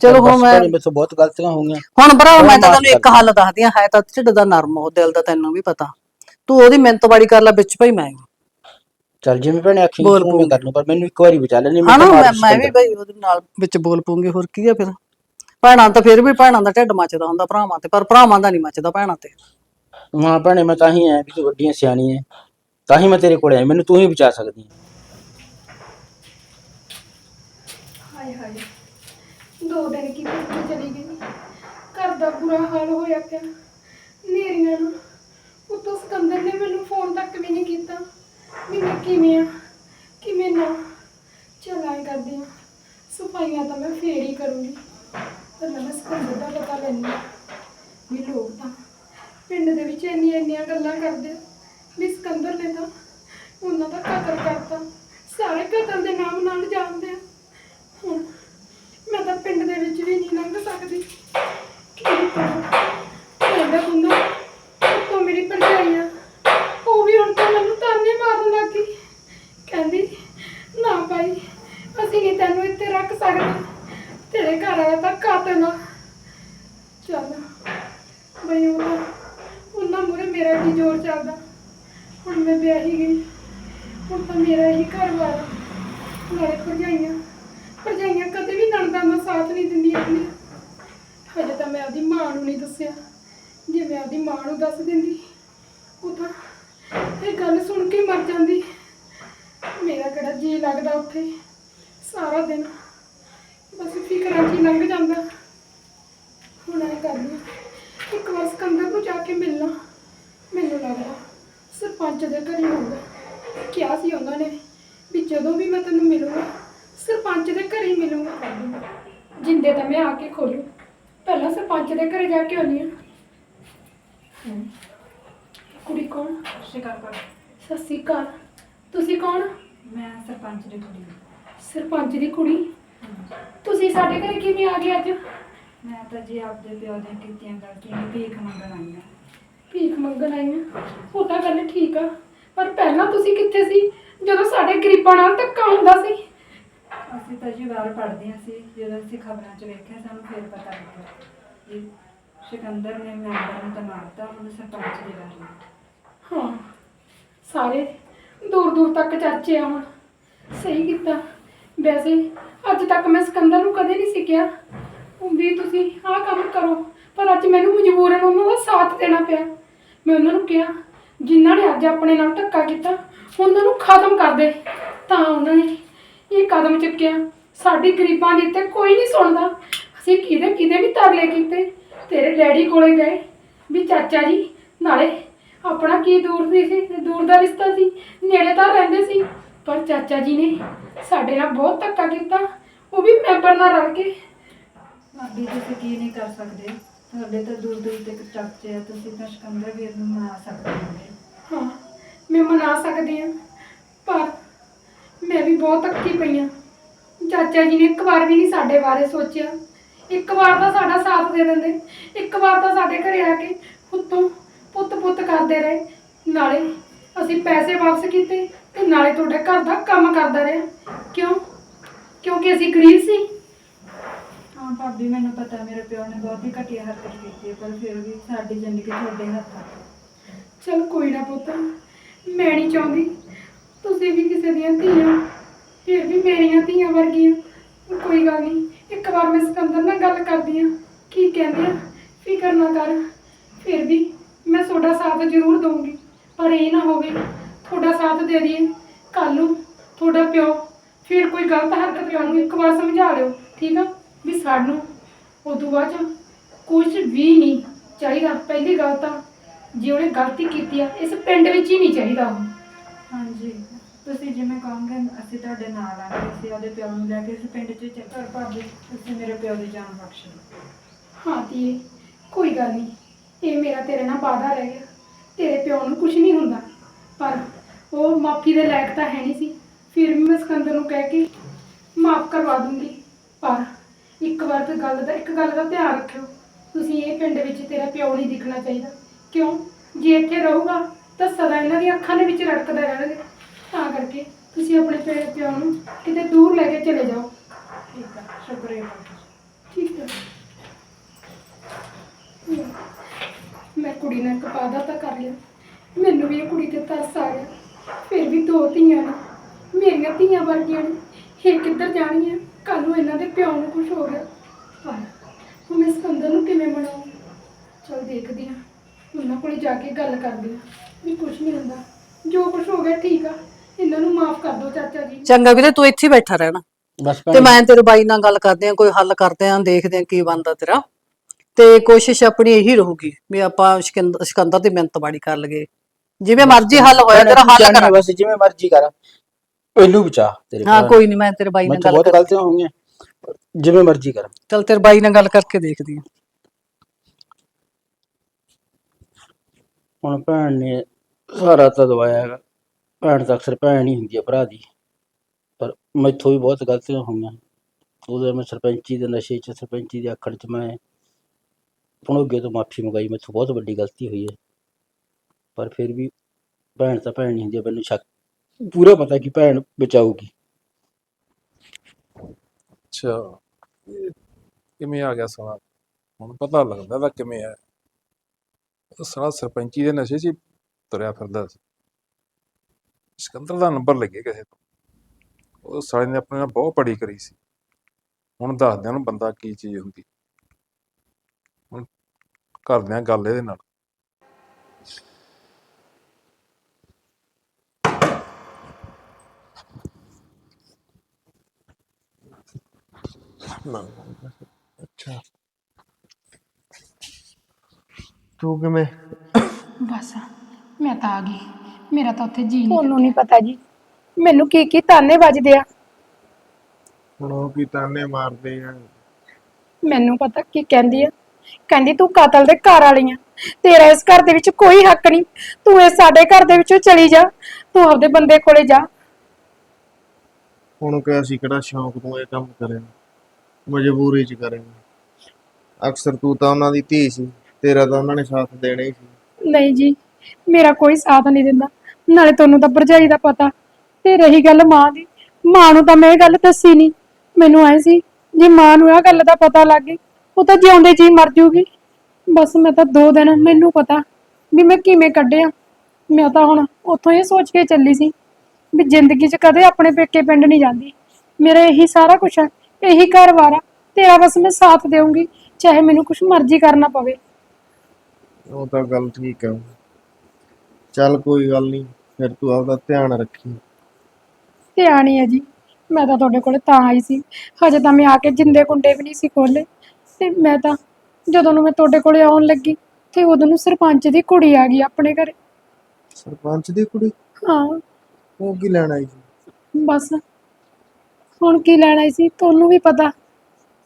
ਚਲੋ ਹੁਣ ਮੈਂ ਮੇਰੇ ਤੋਂ ਬਹੁਤ ਗਲਤੀਆਂ ਹੋ ਗਈਆਂ। ਹੁਣ ਭਰਾ ਹੁਣ ਮੈਂ ਤਾਂ ਤੈਨੂੰ ਇੱਕ ਹੱਲ ਦੱਸਦੀ ਆ ਹੈ ਤਾਂ ਢਿੱਡ ਦਾ ਨਰਮ ਉਹ ਦਿਲ ਦਾ ਤੈਨੂੰ ਵੀ ਪਤਾ। ਤੂੰ ਉਹਦੀ ਮਿਹਨਤ ਬਾੜੀ ਕਰ ਲੈ ਵਿੱਚ ਭਾਈ ਮੈਂ ਚੱਲ ਜਿਵੇਂ ਭੈਣੇ ਆਖੀ ਬੋਲ ਤੂੰ। ਮੈਂ ਕਰ ਪਰ ਮੈਨੂੰ ਇੱਕ ਵਾਰੀ ਬਚਾ ਲੈ ਨਹੀਂ ਹਨਾ ਤਾਂ ਮਾਰ ਮੈਂ ਮੈਂ ਵੀ। ਭਾਈ ਉਹਦੇ ਨਾਲ ਵਿੱਚ ਬੋਲ ਪੂੰਗੀ ਹੋਰ ਕੀ ਆ ਫਿਰ। ਭੈਣਾਂ ਤਾਂ ਫਿਰ ਵੀ ਭੈਣਾਂ ਦਾ ਢਿੱਡ ਮੱਚਦਾ ਹੁੰਦਾ ਭਰਾਵਾਂ ਤੇ ਪਰ ਭਰਾਵਾਂ ਦਾ ਨਹੀਂ ਮੱਚਦਾ ਭੈਣਾਂ ਤੇ। ਹਾਂ ਭੈਣੇ ਮੈਂ ਤਾਂ ਹੀ ਆਇਆ ਵੀ ਤੂੰ ਵੱਡੀਆਂ ਸਿਆਣੀ ਹੈ ਤਾਂ ਹੀ ਮੈਂ ਤੇਰੇ ਕੋਲ ਆਇਆ, ਮੈਨੂੰ ਤੂੰ ਹੀ ਬਚਾ ਸਕਦੀ ਹੈ ਹਾਏ ਹਾਏ, ਦੋ ਦਿਨ ਕੀ ਕਿੱਥੇ ਚਲੀ ਗਈ। ਘਰ ਦਾ ਬੁਰਾ ਹਾਲ ਹੋਇਆ ਪਿਆ। ਨੇਰੀਆਂ ਨੂੰ, ਉਤੋਂ ਸਿਕੰਦਰ ਨੇ ਮੈਨੂੰ ਫੋਨ ਤੱਕ ਵੀ ਨਹੀਂ ਕੀਤਾ। ਵੀ ਮੈਂ ਕਿਵੇਂ ਆ, ਕਿਵੇਂ ਨਾ। ਚਲ ਕਰਦੀ ਆ, ਸਫਾਈਆਂ ਤਾਂ ਮੈਂ ਫੇਰ ਹੀ ਕਰੂੰਗੀ। ਪਹਿਲਾਂ ਮੈਂ ਸਿਕੰਦਰ ਦਾ ਪਤਾ ਲੈਣੀ ਵੀ ਲੋਕ ਤਾਂ ਪਿੰਡ ਦੇ ਵਿੱਚ ਇੰਨੀਆਂ ਇੰਨੀਆਂ ਗੱਲਾਂ ਕਰਦੇ ਆ। ਵੀ ਸਿਕੰਦਰ ਨੇ ਤਾਂ ਉਹਨਾਂ ਦਾ ਕਤਲ ਕਰਤਾ ਸਾਰੇ ਕਤਲ ਦੇ ਨਾਮ ਨਾਲ ਜਾਣਦੇ ਆ ਹੁਣ ਮੈਂ ਤਾਂ ਪਿੰਡ ਦੇ ਵਿੱਚ ਵੀ ਨਹੀਂ ਲੰਘ ਸਕਦੀ ਕੀ ਕਰਾਂ ਕਹਿੰਦਾ ਹੁੰਦਾ ਉੱਤੋਂ ਮੇਰੀ ਭਰਜਾਈ ਆ ਉਹ ਵੀ ਹੁਣ ਤਾਂ ਮੈਨੂੰ ਤਾਨੇ ਮਾਰਨ ਲੱਗ ਗਈ ਕਹਿੰਦੀ ਨਾ ਭਾਈ ਅਸੀਂ ਨਹੀਂ ਤੈਨੂੰ ਇੱਥੇ ਰੱਖ ਸਕਦੇ ਤੇਰੇ ਘਰ ਵਾਲਾ ਤਾਂ ਕਾਤਲ ਆ ਚੱਲ ਬਈ ਉਹ ਤਾਂ ਉਹਨਾਂ ਮੂਰੇ ਮੇਰਾ ਕੀ ਜ਼ੋਰ ਚੱਲਦਾ ਹੁਣ ਮੈਂ ਵਿਆਹੀ ਗਈ ਹੁਣ ਤਾਂ ਮੇਰਾ ਹੀ ਘਰ ਵਾਲਾ ਨਾਲੇ ਭਰਜਾਈਆਂ ਭਰਜਾਈਆਂ ਕਦੇ ਵੀ ਨਣਦਾਂ ਦਾ ਸਾਥ ਨਹੀਂ ਦਿੰਦੀਆਂ ਆਪਣੀਆਂ ਹਜੇ ਤਾਂ ਮੈਂ ਆਪਦੀ ਮਾਂ ਨੂੰ ਨਹੀਂ ਦੱਸਿਆ ਜੇ ਮੈਂ ਆਪਦੀ ਮਾਂ ਨੂੰ ਦੱਸ ਦਿੰਦੀ ਉਹ ਤਾਂ ਇਹ ਗੱਲ ਸੁਣ ਕੇ ਮਰ ਜਾਂਦੀ ਮੇਰਾ ਕਿਹੜਾ ਜੀ ਲੱਗਦਾ ਉੱਥੇ ਸਾਰਾ ਦਿਨ ਬਸ ਫਿਕਰਾਂ 'ਚ ਹੀ ਲੰਘ ਜਾਂਦਾ ਹੁਣ ਐ ਕਰਦੀ ਹਾਂ, ਇੱਕ ਵਾਰ ਸਿਕੰਦਰ ਨੂੰ ਜਾ ਕੇ ਮਿਲਣਾ ਮੈਨੂੰ ਲੱਗਦਾ ਸਰਪੰਚ ਦੇ ਘਰ ਹੀ ਹੋਊਗਾ ਕਿਹਾ ਸੀ ਉਹਨਾਂ ਨੇ ਵੀ ਜਦੋਂ ਵੀ ਮੈਂ ਤੈਨੂੰ ਮਿਲੂੰਗਾ ਸਰਪੰਚ ਦੇ ਘਰੇ ਨਹੀਂ ਮਿਲੂੰਗਾ। ਜਿੰਦੇ ਤਾਂ ਮੈਂ ਆ ਕੇ ਖੋਲੂ ਪਹਿਲਾਂ ਸਰਪੰਚ ਦੇ ਘਰੇ ਜਾ ਕੇ ਆਉਣੀ ਆ ਕੁੜੀ ਕੌਣ? ਸ਼ਿਕਾਰ ਕਰ ਸਤਿ ਸ਼੍ਰੀ ਅਕਾਲ। ਤੁਸੀਂ ਕੌਣ? ਮੈਂ ਸਰਪੰਚ ਦੀ ਕੁੜੀ ਹਾਂ। ਸਰਪੰਚ ਦੀ ਕੁੜੀ? ਤੁਸੀਂ ਸਾਡੇ ਘਰੇ ਕਿਵੇਂ ਆ ਗਏ ਅੱਜ? ਮੈਂ ਤਾਂ ਜੀ ਆਪਦੇ ਪਿਓ ਦੀਆਂ ਕੀਤੀਆਂ ਗਲਤੀਆਂ ਦੀ ਭੀਖ ਮੰਗਣ ਆਈ ਹਾਂ। ਭੀਖ ਮੰਗਣ ਆਈ ਆ। ਉਹ ਤਾਂ ਗੱਲ ਠੀਕ ਆ। ਪਰ ਪਹਿਲਾਂ ਤੁਸੀਂ ਕਿੱਥੇ ਸੀ? ਜਦੋਂ ਸਾਡੇ ਗਰੀਬਾਂ ਨਾਲ ਧੱਕਾ ਹੁੰਦਾ ਸੀ। ਅਸੀਂ ਤਾਂ ਜੀ ਬਾਹਰ ਪੜ੍ਹਦੀਆਂ ਸੀ। ਜਦੋਂ ਅਸੀਂ ਖਬਰਾਂ 'ਚ ਵੇਖਿਆ ਸਾਨੂੰ ਫਿਰ ਪਤਾ ਲੱਗਿਆ ਜੀ ਸਿਕੰਦਰ ਨੇ ਮੈਂਬਰ ਨੂੰ ਤਾਂ ਮਾਰਤਾ ਉਹਨੂੰ ਸਰਪੰਚ ਦੀ ਗੱਲ ਹਾਂ। ਸਾਰੇ ਦੂਰ ਦੂਰ ਤੱਕ ਚਰਚੇ ਆ ਹੁਣ। ਸਹੀ ਕੀਤਾ। ਵੈਸੇ ਅੱਜ ਤੱਕ ਮੈਂ ਸਿਕੰਦਰ ਨੂੰ ਕਦੇ ਨਹੀਂ ਸਿੱਖਿਆ ਵੀ ਤੁਸੀਂ ਆਹ ਕੰਮ ਕਰੋ। ਪਰ ਅੱਜ ਮੈਨੂੰ ਮਜਬੂਰਨ ਉਹਨਾਂ ਦਾ ਸਾਥ ਦੇਣਾ ਪਿਆ। ਮੈਂ ਉਹਨਾਂ ਨੂੰ ਕਿਹਾ, ਜਿਨ੍ਹਾਂ ਨੇ ਅੱਜ ਆਪਣੇ ਨਾਲ ਧੱਕਾ ਕੀਤਾ, ਉਹਨਾਂ ਨੂੰ ਖਤਮ ਕਰ ਦੇ। ਤਾਂ ਉਹਨਾਂ ਨੇ ਇਹ ਕਦਮ ਚੁੱਕਿਆ। ਸਾਡੀ ਗਰੀਬਾਂ ਦੀ ਤੇ ਕੋਈ ਨਹੀਂ ਸੁਣਦਾ। ਅਸੀਂ ਕਿਹਦੇ ਕਿਹਦੇ ਵੀ ਤਰਲੇ ਕੀਤੇ, ਤੇਰੇ ਡੈਡੀ ਕੋਲੇ ਗਏ। ਵੀ ਚਾਚਾ ਜੀ, ਨਾਲੇ ਆਪਣਾ ਕੀ ਦੂਰ ਦੀ ਸੀ, ਦੂਰ ਦਾ ਰਿਸ਼ਤਾ ਸੀ, ਨੇੜੇ ਤਾਂ ਰਹਿੰਦੇ ਸੀ। ਪਰ ਚਾਚਾ ਜੀ ਨੇ ਸਾਡੇ ਨਾਲ ਬਹੁਤ ਧੱਕਾ ਕੀਤਾ। ਉਹ ਵੀ ਮੈਂਬਰ ਨਾਲ ਰਲ ਕੇ। ਭਾਬੀ, ਤੁਸੀਂ ਕੀ ਨਹੀਂ ਕਰ ਸਕਦੇ? ਤੁਹਾਡੇ ਤਾਂ ਦੂਰ ਦੂਰ ਤੱਕ ਚਾਚੇ ਆ, ਤੁਸੀਂ ਤਾਂ ਸਿਕੰਦਰ ਵੀਰ ਨੂੰ ਮਨਾ ਸਕਦੇ ਹੋ ਹਾਂ, ਮੈਂ ਮਨਾ ਸਕਦੀ ਹਾਂ, ਪਰ ਮੈਂ ਵੀ ਬਹੁਤ ਅੱਕੀ ਪਈ ਹਾਂ। ਚਾਚਾ ਜੀ ਨੇ ਇੱਕ ਵਾਰ ਵੀ ਨਹੀਂ ਸਾਡੇ ਬਾਰੇ ਸੋਚਿਆ। ਇੱਕ ਵਾਰ ਤਾਂ ਸਾਡਾ ਸਾਥ ਦੇ ਦਿੰਦੇ। ਇੱਕ ਵਾਰ ਤਾਂ ਸਾਡੇ ਘਰੇ ਆ ਕੇ ਉੱਤੋਂ ਪੁੱਤ ਪੁੱਤ ਕਰਦੇ ਰਹੇ। ਨਾਲੇ ਅਸੀਂ ਪੈਸੇ ਵਾਪਸ ਕੀਤੇ ਤੇ ਨਾਲੇ ਤੁਹਾਡੇ ਘਰ ਦਾ ਕੰਮ ਕਰਦਾ ਰਿਹਾ। ਕਿਉਂ? ਕਿਉਂਕਿ ਅਸੀਂ ਗਰੀਬ ਸੀ। ਹਾਂ ਭਾਬੀ ਮੈਨੂੰ ਪਤਾ, ਮੇਰੇ ਪਿਓ ਨੇ ਬਹੁਤ ਹੀ ਘਟੀਆ ਹਰਕਤ ਕੀਤੀ ਹੈ, ਪਰ ਫਿਰ ਵੀ ਸਾਡੀ ਜ਼ਿੰਦਗੀ ਤੁਹਾਡੇ ਹੱਥਾਂ 'ਚ ਚਲ ਕੋਈ ਨਾ ਪੁੱਤ, ਮੈਂ ਨਹੀਂ ਚਾਹੁੰਦੀ। ਤੁਸੀਂ ਵੀ ਕਿਸੇ ਦੀਆਂ ਧੀਆਂ, ਫਿਰ ਵੀ ਮੇਰੀਆਂ ਧੀਆਂ ਵਰਗੀਆਂ। ਕੋਈ ਗੱਲ ਨਹੀਂ, ਇੱਕ ਵਾਰ ਮੈਂ ਸਿਕੰਦਰ ਨਾਲ ਗੱਲ ਕਰਦੀ ਆ ਕੀ ਕਹਿੰਦੇ ਆ? ਫਿਕਰ ਨਾ ਕਰ, ਫਿਰ ਵੀ ਮੈਂ ਤੁਹਾਡਾ ਸਾਥ ਜ਼ਰੂਰ ਦਊਂਗੀ। ਪਰ ਇਹ ਨਾ ਹੋਵੇ, ਤੁਹਾਡਾ ਸਾਥ ਦੇ ਦਈਏ। ਕੱਲ ਨੂੰ ਤੁਹਾਡਾ ਪਿਓ ਫਿਰ ਕੋਈ ਗਲਤ ਹਰਕਤ ਕਰਨ ਨੂੰ ਇੱਕ ਵਾਰ ਸਮਝਾ ਲਿਓ, ਠੀਕ ਆ? ਵੀ ਸਾਨੂੰ ਉਦੋਂ ਬਾਅਦ ਕੁਝ ਵੀ ਨਹੀਂ ਚਾਹੀਦਾ। ਪਹਿਲੀ ਗੱਲ ਤਾਂ ਜੇ ਉਹਨੇ ਗਲਤੀ ਕੀਤੀ ਆ ਇਸ ਪਿੰਡ ਵਿੱਚ ਹੀ ਨਹੀਂ ਚਾਹੀਦਾ ਉਹ। ਹਾਂਜੀ। ਤੁਸੀਂ ਜਿਵੇਂ ਕਹੋਗੇ ਅਸੀਂ ਤੁਹਾਡੇ ਨਾਲ ਆਂਗੇ ਅਸੀਂ ਉਹਦੇ ਪਿਓ ਨੂੰ ਲੈ ਕੇ ਇਸ ਪਿੰਡ 'ਚ ਚੱਕਰ ਭਾਬੀ ਤੁਸੀਂ ਮੇਰੇ ਪਿਓ ਦੀ ਜਾਨ ਬਖਸ਼ ਦਿਓ। ਹਾਂ ਧੀਏ ਕੋਈ ਗੱਲ ਨਹੀਂ। ਇਹ ਮੇਰਾ ਤੇਰੇ ਨਾਲ ਵਾਅਦਾ ਰਹਿ ਗਿਆ। ਤੇਰੇ ਪਿਓ ਨੂੰ ਕੁਝ ਨਹੀਂ ਹੁੰਦਾ। ਪਰ ਉਹ ਮਾਫੀ ਦੇ ਲਾਇਕ ਤਾਂ ਹੈ ਨਹੀਂ ਸੀ। ਫਿਰ ਵੀ ਮੈਂ ਸਿਕੰਦਰ ਨੂੰ ਕਹਿ ਕੇ ਮਾਫ ਕਰਵਾ ਦੂੰਗੀ। ਪਰ ਇੱਕ ਵਾਰ ਤੇ ਗੱਲ ਦਾ ਇੱਕ ਗੱਲ ਦਾ ਧਿਆਨ ਰੱਖਿਓ। ਤੁਸੀਂ ਇਹ ਪਿੰਡ ਵਿੱਚ ਤੇਰਾ ਪਿਓ ਨਹੀਂ ਦਿਖਣਾ ਚਾਹੀਦਾ। ਕਿਉਂ? ਜੇ ਇੱਥੇ ਰਹੂਗਾ ਤਾਂ ਸਦਾ ਇਹਨਾਂ ਦੀਆਂ ਅੱਖਾਂ ਦੇ ਵਿੱਚ ਰੜਕਦਾ ਰਹਿਣਗੇ। ਤਾਂ ਕਰਕੇ ਤੁਸੀਂ ਆਪਣੇ ਪੇ- ਪਿਓ ਨੂੰ ਕਿਤੇ ਦੂਰ ਲੈ ਕੇ ਚਲੇ ਜਾਓ। ਠੀਕ ਆ ਸ਼ੁਕਰੀਆ ਠੀਕ ਹੈ ਮੈਂ ਕੁੜੀ ਨਾਲ ਵਾਅਦਾ ਤਾਂ ਕਰ ਲਿਆ। ਮੈਨੂੰ ਵੀ ਇਹ ਕੁੜੀ ਤੇ ਤਰਸ ਆ ਗਿਆ। ਫਿਰ ਵੀ ਦੋ ਧੀਆਂ ਨੇ। ਮੇਰੀਆਂ ਧੀਆਂ ਵਰਗੀਆਂ ਨੇ। ਇਹ ਕਿੱਧਰ ਜਾਣਗੀਆਂ? ਕੱਲ ਨੂੰ ਇਹਨਾਂ ਦੇ ਪਿਓ ਨੂੰ ਕੁਝ ਹੋ। ਗਿਆ ਪਰ ਹੁਣ ਮੈਂ ਸਿਕੰਦਰ ਨੂੰ ਕਿਵੇਂ ਮਨਾਉਂ ਚਲ ਦੇਖਦੀ ਹਾਂ। ਉਹਨਾਂ ਕੋਲ ਜਾ ਕੇ ਗੱਲ ਕਰਦੀ ਹਾਂ। ਵੀ ਕੁਝ ਨਹੀਂ ਹੁੰਦਾ। ਜੋ ਕੁਝ ਹੋ ਗਿਆ ਠੀਕ ਆ। ਇਹਨਾਂ ਨੂੰ ਮਾਫ ਕਰ ਦਿਓ ਚਾਚਾ ਜੀ। ਚੰਗਾ ਵੀਰੇ ਤੂੰ ਇੱਥੇ ਹੀ ਬੈਠਾ ਰਹਿਣਾ। ਬਸ ਤੇ ਭੈਣ ਮੈਂ ਤੇਰੇ ਬਾਈ ਨਾਲ ਗੱਲ ਕਰਦੇ ਆ ਕੋਈ ਹੱਲ ਕਰਦੇ ਆ ਦੇਖਦੇ ਆ ਕੀ ਬਣਦਾ ਤੇਰਾ। ਤੇ ਕੋਸ਼ਿਸ਼ ਆਪਣੀ ਇਹੀ ਰਹੂਗੀ ਵੀ ਆਪਾਂ ਸਿਕੰਦਰ ਸਿਕੰਦਰ ਦੀ ਮਿਹਨਤ ਬਾੜੀ ਕਰ ਲਈਏ। ਜਿਵੇਂ ਮਰਜ਼ੀ ਹੱਲ ਹੋਇਆ ਤੇਰਾ ਹੱਲ ਕਰਾਂ। ਬਸ ਜਿਵੇਂ ਮਰਜ਼ੀ ਕਰ। ਇਹਨੂੰ ਬਚਾ ਤੇਰੇ ਹਾਂ ਕੋਈ ਨਹੀਂ ਮੈਂ ਤੇਰੇ ਬਾਈ ਨਾਲ ਗੱਲ ਬਹੁਤ ਕਰ ਗਲਤੀਆਂ ਹੋਈਆਂ। ਜਿਵੇਂ ਮਰਜ਼ੀ ਕਰ। ਚਲ ਤੇਰੇ ਬਾਈ ਨਾਲ ਗੱਲ ਕਰਕੇ ਦੇਖਦੀ ਆ ਹੁਣ ਭੈਣ ਨੇ ਸਾਰਾ ਤਾਂ ਦਵਾਇਆ ਹੈਗਾ। ਭੈਣ ਤਾਂ ਅਕਸਰ ਭੈਣ ਹੀ ਹੁੰਦੀ ਹੈ ਭਰਾ ਦੀ। ਪਰ ਮੈਥੋਂ ਵੀ ਬਹੁਤ ਗਲਤੀਆਂ ਹੋਈਆਂ। ਉਹਦੇ ਮੈਂ ਸਰਪੰਚੀ ਦੇ ਨਸ਼ੇ 'ਚ ਸਰਪੰਚੀ ਦੇ ਆਖੜ 'ਚ ਮੈਂ ਭਣੋਗੇ ਤੋਂ ਮਾਫੀ ਮੰਗਾਈ। ਮੈਥੋਂ ਬਹੁਤ ਵੱਡੀ ਗਲਤੀ ਹੋਈ ਹੈ। ਪਰ ਫਿਰ ਵੀ ਭੈਣ ਤਾਂ ਭੈਣ ਹੀ ਹੁੰਦੀ ਹੈ ਮੈਨੂੰ ਸ਼ੱਕ ਪੂਰਾ ਪਤਾ ਕਿ ਭੈਣ ਬਚਾਊਗੀ। ਅੱਛਾ। ਇਹ ਕਿਵੇਂ ਆ ਗਿਆ ਸਾਲਾ? ਹੁਣ ਪਤਾ ਲੱਗਦਾ ਵਾ ਕਿਵੇਂ ਆ। ਸਾਲਾ ਸਰਪੰਚੀ ਦੇ ਨਸ਼ੇ 'ਚ ਹੀ ਤੁਰਿਆ ਫਿਰਦਾ ਸੀ। ਸਿਕੰਦਰ ਦਾ ਨੰਬਰ ਲੱਗੇ ਕਿਸੇ ਤੋਂ। ਉਹ ਸਾਲੇ ਨੇ ਆਪਣੇ ਨਾਲ ਬਹੁਤ ਬੜੀ ਕਰੀ ਸੀ। ਹੁਣ ਦੱਸਦਿਆਂ ਨੂੰ ਬੰਦਾ ਕੀ ਚੀਜ਼ ਹੁੰਦੀ। ਹੁਣ ਕਰਦੇ ਆ ਗੱਲ ਇਹਦੇ ਨਾਲ। ਅੱਛਾ। ਤੂੰ ਕਿਵੇਂ? ਬਸ ਮੈਂ ਤਾਂ ਆ ਗਈ। ਮੇਰਾ ਤਾਂ ਉੱਥੇ ਜੀ ਨਹੀਂ ਤੁਹਾਨੂੰ ਨਹੀਂ ਪਤਾ ਜੀ। ਮੈਨੂੰ ਕੀ ਕੀ ਤਾਨੇ ਵੱਜਦੇ ਆ? ਹੁਣ ਉਹ ਕੀ ਤਾਨੇ ਮਾਰਦੇ ਆ? ਮੈਨੂੰ ਪਤਾ ਕੀ ਕਹਿੰਦੀ ਆ। ਕਹਿੰਦੀ ਤੂੰ ਕਤਲ ਦੇ ਘਰ ਵਾਲੀ ਆ। ਤੇਰਾ ਇਸ ਘਰ ਦੇ ਵਿੱਚ ਕੋਈ ਹੱਕ ਨਹੀਂ। ਤੂੰ ਇਹ ਸਾਡੇ ਘਰ ਦੇ ਵਿੱਚੋਂ ਚਲੀ ਜਾ। ਤੂੰ ਆਪਦੇ ਬੰਦੇ ਕੋਲੇ ਜਾ। ਹੁਣ ਕਿ ਅਸੀਂ ਕਿਹੜਾ ਸ਼ੌਂਕ ਤੋਂ ਇਹ ਕੰਮ ਕਰਿਆ? ਮਜਬੂਰੀ ਚ ਕਰਿਆ ਅਕਸਰ ਤੂੰ ਤਾਂ ਉਹਨਾਂ ਦੀ ਧੀ ਸੀ, ਤੇਰਾ ਤਾਂ ਉਹਨਾਂ ਨੇ ਸਾਥ ਦੇਣਾ ਹੀ ਸੀ। ਨਹੀਂ ਜੀ, ਮੇਰਾ ਕੋਈ ਸਾਥ ਨਹੀਂ ਦਿੰਦਾ। ਨਾਲੇ ਤੁਹਾਨੂੰ ਤਾਂ ਭਰਜਾਈ ਦਾ ਪਤਾ, ਤੇ ਰਹੀ ਗੱਲ ਮਾਂ ਦੀ। ਮਾਂ ਨੂੰ ਤਾਂ ਮੈਂ ਇਹ ਗੱਲ ਦੱਸੀ ਨਹੀਂ। ਮੈਨੂੰ ਐ ਸੀ, ਜੇ ਮਾਂ ਨੂੰ ਇਹ ਗੱਲ ਦਾ ਪਤਾ ਲੱਗ ਗਈ, ਉਹ ਤਾਂ ਜਿਉਂਦੇ ਜੀ ਮਰ ਜੂਗੀ। ਬਸ ਮੈਂ ਤਾਂ ਦੋ ਦਿਨ, ਮੈਨੂੰ ਪਤਾ ਵੀ ਮੈਂ ਕਿਵੇਂ ਕੱਢਿਆ। ਮੈਂ ਤਾਂ ਹੁਣ ਉੱਥੋਂ ਇਹ ਸੋਚ ਕੇ ਚੱਲੀ ਸੀ ਵੀ ਜ਼ਿੰਦਗੀ 'ਚ ਕਦੇ ਆਪਣੇ ਪੇਕੇ ਪਿੰਡ ਨਹੀਂ ਜਾਂਦੀ। ਮੇਰਾ ਇਹੀ ਸਾਰਾ ਕੁਝ ਹੈ। ਇਹੀ ਘਰ-ਬਾਰ ਆ ਤੇਰਾ ਬਸ ਮੈਂ ਸਾਥ ਦੇਵਾਂਗੀ ਚਾਹੇ ਮੈਨੂੰ ਕੁਝ ਮਰਜ਼ੀ ਕਰਨਾ ਪਵੇ। ਉਹ ਤਾਂ ਗੱਲ ਠੀਕ ਹੈ ਚੱਲ ਕੋਈ ਗੱਲ ਨਹੀਂ ਫਿਰ ਤੂੰ ਆਪਦਾ ਧਿਆਨ ਰੱਖੀ। ਧਿਆਨ ਹੀ ਹੈ ਜੀ ਮੈਂ ਤਾਂ ਤੁਹਾਡੇ ਕੋਲੇ ਤਾਂ ਆਈ ਸੀ। ਹਜੇ ਤਾਂ ਮੈਂ ਆ ਕੇ ਜਿੰਦੇ ਕੁੰਡੇ ਵੀ ਨਹੀਂ ਸੀ ਖੋਲੇ ਤੇ ਮੈਂ ਤਾਂ ਜਦੋਂ ਨੂੰ ਮੈਂ ਤੁਹਾਡੇ ਕੋਲੇ ਆਉਣ ਲੱਗੀ ਤੇ ਉਦੋਂ ਨੂੰ ਸਰਪੰਚ ਦੀ ਕੁੜੀ ਆ ਗਈ ਆਪਣੇ ਘਰੇ। ਸਰਪੰਚ ਦੀ ਕੁੜੀ? ਹਾਂ। ਉਹ ਕੀ ਲੈਣ ਆਈ ਸੀ? ਬਸ। ਹੁਣ ਕੀ ਲੈਣਾ ਸੀ ਤੁਹਾਨੂੰ ਵੀ ਪਤਾ।